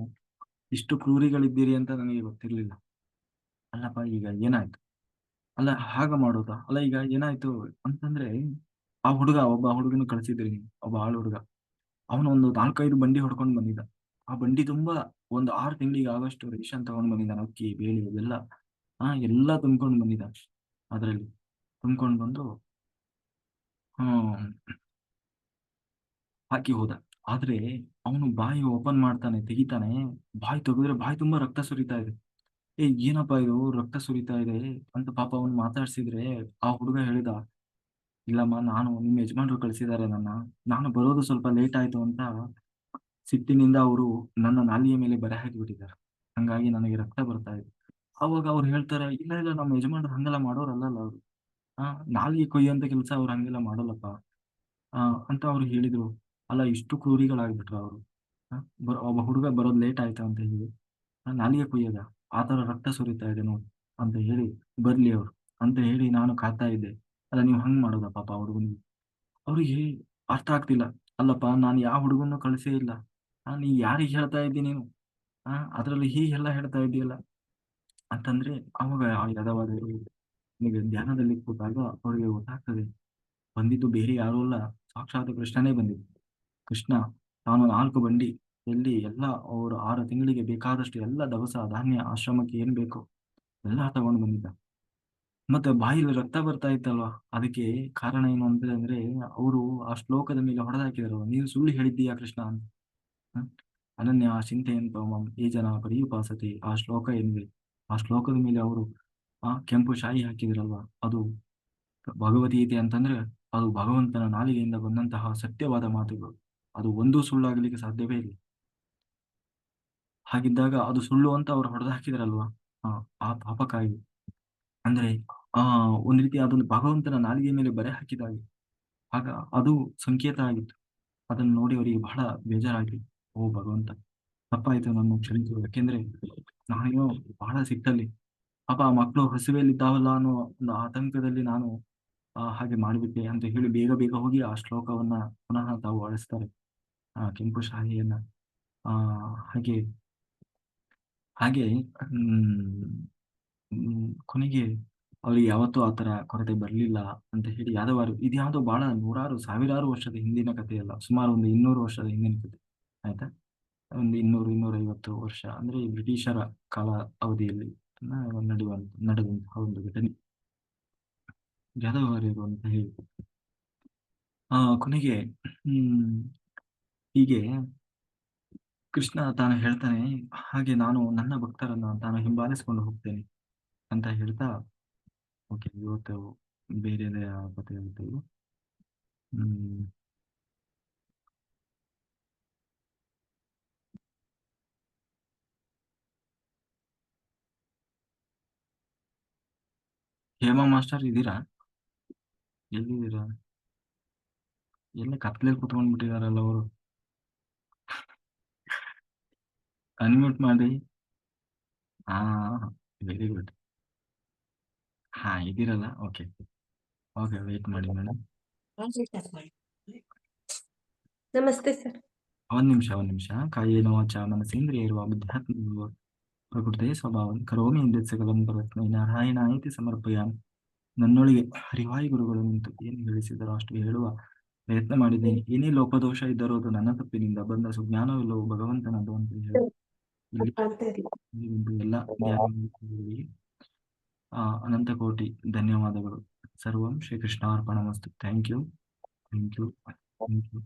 Speaker 1: ಇಷ್ಟು ಕ್ರೂರಿಗಳಿದ್ದೀರಿ ಅಂತ ನನಗೆ ಗೊತ್ತಿರ್ಲಿಲ್ಲ. ಅಲ್ಲಪ್ಪ, ಈಗ ಏನಾಯ್ತು? ಅಲ್ಲ, ಹಾಗ ಮಾಡೋದ? ಅಲ್ಲ, ಈಗ ಏನಾಯ್ತು ಅಂತಂದ್ರೆ, ಆ ಹುಡುಗ, ಒಬ್ಬ ಹುಡುಗನ ಕಳ್ಸಿದ್ರಿ ಒಬ್ಬ ಆಳು ಹುಡುಗ. ಅವನು ಒಂದು ನಾಲ್ಕೈದು ಬಂಡಿ ಹೊಡ್ಕೊಂಡು ಬಂದಿದ್ದ. ಆ ಬಂಡಿ ತುಂಬಾ ಒಂದು ಆರು ತಿಂಗಳಿಗೆ ಆಗಷ್ಟು ರೇಷನ್ ತಗೊಂಡ್ ಬಂದಿದ್ದಾನೆ ಅಕ್ಕಿ, ಬೇಳೆ ಎಲ್ಲ ಆ, ಎಲ್ಲ ತುಂಬ್ಕೊಂಡು ಬಂದಿದ್ದ ಅದ್ರಲ್ಲಿ. ತುಂಬ್ಕೊಂಡು ಬಂದು, ಹ್ಮ್, ಹಾಕಿ ಹೋದ. ಆದ್ರೆ ಅವನು ಬಾಯಿ ಓಪನ್ ಮಾಡ್ತಾನೆ, ತೆಗಿತಾನೆ. ಬಾಯಿ ತೆಗೆದ್ರೆ ಬಾಯಿ ತುಂಬಾ ರಕ್ತ ಸುರಿತಾ ಇದೆ. ಏ, ಏನಪ್ಪಾ ಇದು? ರಕ್ತ ಸುರಿತಾ ಇದೆ? ಅಂತ ಪಾಪ ಅವನು ಮಾತಾಡ್ಸಿದ್ರೆ ಆ ಹುಡುಗ ಹೇಳಿದ, ಇಲ್ಲಮ್ಮ, ನಾನು ನಿಮ್ಮ ಯಜಮಾನ್ರು ಕಳಿಸಿದ್ದಾರೆ ನನ್ನ. ನಾನು ಬರೋದು ಸ್ವಲ್ಪ ಲೇಟ್ ಆಯ್ತು ಅಂತ ಸಿಟ್ಟಿನಿಂದ ಅವರು ನನ್ನ ನಾಲಿಗೆ ಮೇಲೆ ಬರೆ ಹಾಕಿಬಿಟ್ಟಿದ್ದಾರೆ. ಹಂಗಾಗಿ ನನಗೆ ರಕ್ತ ಬರ್ತಾ ಇದೆ. ಅವಾಗ ಅವ್ರು ಹೇಳ್ತಾರೆ, ಇಲ್ಲ ಇಲ್ಲ, ನಮ್ಮ ಯಜಮಾನ್ರು ಹಂಗೆಲ್ಲ ಮಾಡೋರಲ್ಲ ಅವರು. ಆ, ನಾಲಿಗೆ ಕೊಯ್ಯಂತ ಕೆಲಸ ಅವ್ರು ಹಂಗೆಲ್ಲ ಮಾಡೋಲ್ಲಪ್ಪ. ಆ, ಅಂತ ಅವ್ರು ಹೇಳಿದ್ರು. ಅಲ್ಲ, ಇಷ್ಟು ಕ್ರೂರಿಗಳಾಗ್ಬಿಟ್ರು ಅವರು. ಒಬ್ಬ ಹುಡುಗ ಬರೋದು ಲೇಟ್ ಆಯ್ತಾ ಅಂತ ಹೇಳಿ. ನನಗೆ ನಾಲಿಗೆ ಆತರ ರಕ್ತ ಸುರಿತಾ ಇದೆ ನೋಡಿ ಅಂತ ಹೇಳಿ ಬರ್ಲಿ ಅವ್ರು ಅಂತ ಹೇಳಿ ನಾನು ಕಾತಾ ಇದ್ದೆ. ಅಲ್ಲ, ನೀವು ಹಂಗ್ ಮಾಡೋದ ಪಾಪ ಹುಡುಗನಿಗೆ? ಅವ್ರಿಗೆ ಅರ್ಥ ಆಗ್ತಿಲ್ಲ. ಅಲ್ಲಪ್ಪ, ನಾನು ಯಾವ ಹುಡುಗನ್ನು ಕಳಿಸೇ ಇಲ್ಲ. ನೀ ಯಾರಿಗೆ ಹೇಳ್ತಾ ಇದ್ದೀನಿ ನೀನು? ಆ ಅದ್ರಲ್ಲಿ ಹೀಗೆಲ್ಲ ಹೇಳ್ತಾ ಇದೆಯಲ್ಲ ಅಂತಂದ್ರೆ ಅವಾಗ ಆ ಯದವಾದರು ನಿಮಗೆ ಧ್ಯಾನದಲ್ಲಿ ಕೂತಾಗ ಅವ್ರಿಗೆ ಗೊತ್ತಾಗ್ತದೆ. ಬಂದಿದ್ದು ಬೇರೆ ಯಾರೂ ಅಲ್ಲ. ಸಾಕ್ಷಾತ್ ಕೃಷ್ಣನೇ ಬಂದಿದ್ದು. ಕೃಷ್ಣ ತಾನು ನಾಲ್ಕು ಬಂಡಿ, ಎಲ್ಲಿ ಎಲ್ಲ ಅವರು ಆರು ತಿಂಗಳಿಗೆ ಬೇಕಾದಷ್ಟು ಎಲ್ಲ ದವಸ, ಧಾನ್ಯ, ಆಶ್ರಮಕ್ಕೆ ಏನ್ ಬೇಕು? ಎಲ್ಲ ತಗೊಂಡು ಬಂದಿದ್ದ. ಮತ್ತೆ ಬಾಯಿಲಿ ರಕ್ತ ಬರ್ತಾ ಇತ್ತಲ್ವಾ? ಅದಕ್ಕೆ ಕಾರಣ ಏನು ಅಂತಂದ್ರೆ ಅವರು ಆ ಶ್ಲೋಕದ ಮೇಲೆ ಹೊಡೆದಾಕಿದ್ರು. ನೀನು ಸುಳ್ಳು ಹೇಳಿದ್ದೀಯಾ ಕೃಷ್ಣ ಅಂತ. ಅನನ್ಯ ಆ ಚಿಂತೆಯನ್ನು ಚಿಂತೆಯಂತ ಈ ಜನ ಪರಿಯುಪಾಸತೆ ಆ ಶ್ಲೋಕ ಏನಿದೆ ಆ ಶ್ಲೋಕದ ಮೇಲೆ ಅವರು, ಆ ಕೆಂಪು ಶಾಯಿ ಹಾಕಿದ್ರಲ್ವಾ? ಅದು ಭಗವದ್ಗೀತೆ ಅಂತಂದ್ರೆ, ಅದು ಭಗವಂತನ ನಾಲಿಗೆಯಿಂದ ಬಂದಂತಹ ಸತ್ಯವಾದ ಮಾತುಗಳು. ಅದು ಒಂದೂ ಸುಳ್ಳಾಗಲಿಕ್ಕೆ ಸಾಧ್ಯವೇ ಇಲ್ಲ. ಹಾಗಿದ್ದಾಗ ಅದು ಸುಳ್ಳು ಅಂತ ಅವ್ರು ಹೊಡೆದು ಹಾಕಿದ್ರಲ್ವಾ? ಆ ಪಾಪಕ್ಕಾಗಿ. ಅಂದ್ರೆ, ಆ, ಒಂದ್ ರೀತಿ ಅದೊಂದು ಭಗವಂತನ ನಾಲಿಗೆ ಮೇಲೆ ಬರೆ ಹಾಕಿದಾಗ. ಆಗ ಅದು ಸಂಕೇತ ಆಗಿತ್ತು. ಅದನ್ನು ನೋಡಿ ಅವರಿಗೆ ಬಹಳ ಬೇಜಾರಾಗಿ, ಓ ಭಗವಂತ, ತಪ್ಪಾಯ್ತು ನಾನು ಕ್ಷಮಿಸು. ಯಾಕೆಂದ್ರೆ, ನಾನೇನೋ ಬಹಳ ಸಿಟ್ಟಲ್ಲಿ, ಪಾಪ ಆ ಮಕ್ಕಳು ಹಸಿವೆಯಲ್ಲಿದ್ದಾವಲ್ಲ ಅನ್ನೋ ಒಂದು ಆತಂಕದಲ್ಲಿ ನಾನು ಹಾಗೆ ಮಾಡಿಬಿಟ್ಟೆ ಅಂತ ಹೇಳಿ ಬೇಗ ಬೇಗ ಹೋಗಿ ಆ ಶ್ಲೋಕವನ್ನ ಪುನಃ ತಾವು ಅಳಿಸ್ತಾರೆ ಕೆಂಪು ಶಾಹಿಯನ್ನ ಆ ಹಾಗೆ ಹಾಗೆ ಕೊನೆಗೆ ಅವ್ರಿಗೆ ಯಾವತ್ತೂ ಆ ತರ ಕೊರತೆ ಬರ್ಲಿಲ್ಲ ಅಂತ ಹೇಳಿ ಯಾದವಾರು ಇದ್ಯಾವುದೋ ಬಹಳ ನೂರಾರು ಸಾವಿರಾರು ವರ್ಷದ ಹಿಂದಿನ ಕಥೆ ಅಲ್ಲ ಸುಮಾರು ಒಂದು ಇನ್ನೂರು ವರ್ಷದ ಹಿಂದಿನ ಕಥೆ ಆಯ್ತಾ ಒಂದು ಇನ್ನೂರು ಇನ್ನೂರೈವತ್ತು ವರ್ಷ ಅಂದ್ರೆ ಬ್ರಿಟಿಷರ ಕಾಲ ಅವಧಿಯಲ್ಲಿ ನಡೆಯುವ ನಡೆದಂತಹ ಒಂದು ಘಟನೆ ಯಾದವರು ಅಂತ ಹೇಳಿ ಆ ಕೊನೆಗೆ ಹೀಗೆ ಕೃಷ್ಣ ತಾನು ಹೇಳ್ತಾನೆ, ಹಾಗೆ ನಾನು ನನ್ನ ಭಕ್ತರನ್ನು ತಾನು ಹಿಂಬಾಲಿಸಿಕೊಂಡು ಹೋಗ್ತೇನೆ ಅಂತ ಹೇಳ್ತಾ, ಓಕೆ, ಇವತ್ತು ಬೇರೆದೇ ಕಥೆ ಹೇಳ್ತೇವೆ ಹ್ಮ್. ಹೇಮಾ ಮಾಸ್ಟರ್ ಇದ್ದೀರಾ? ಎಲ್ಲಿದ್ದೀರಾ? ಎಲ್ಲ ಕತ್ಲೇ ಕುತ್ಕೊಂಡ್ಬಿಟ್ಟಿದಾರಲ್ಲ ಅವರು? ಅನ್ಮ್ಯೂಟ್ ಮಾಡಿ. ಹಾ ವೆರಿ ಗುಡ್ ಹಾ ಇದಿರಲ್ಲ ಓಕೆ ಓಕೆ ವೇಟ್ ಮಾಡಿ ಮೇಡಮ್
Speaker 2: ನಮಸ್ತೆ ಸರ್
Speaker 1: ಒಂದ್ ನಿಮಿಷ ಒಂದ್ ನಿಮಿಷ. ಕಾಯಿ ನೋವ ಚ ಮನಸ್ಸೇಂದ್ರಿಯರುವ ಬುದ್ಧಾತ್ಮ ಪ್ರಕೃತಿ ಸ್ವಭಾವ ಕರೋಮಿ ಎಂದ ಸಕಲಂ ನಾರಾಯಣ ಐತಿ ಸಮರ್ಪಯ. ನನ್ನೊಳಗೆ ಹರಿವಾಯಿ ಗುರುಗಳು ನಿಂತು ಏನು ಗಳಿಸಿದರೋ ಅಷ್ಟು ಹೇಳುವ ಪ್ರಯತ್ನ ಮಾಡಿದ್ದೇನೆ. ಏನೇ ಲೋಪದೋಷ ಇದ್ದರೂ ಅದು ನನ್ನ ತಪ್ಪಿನಿಂದ ಬಂದ ಸುಜ್ಞಾನವಿಲ್ಲವೋ ಭಗವಂತನದು ಅಂತ ಹೇಳಿ. ಎಲ್ಲ ಅನಂತಕೋಟಿ ಧನ್ಯವಾದಗಳು ಸರ್ವಂ ಶ್ರೀಕೃಷ್ಣ ಅರ್ಪಣ ಮಸ್ತು thank you thank you thank you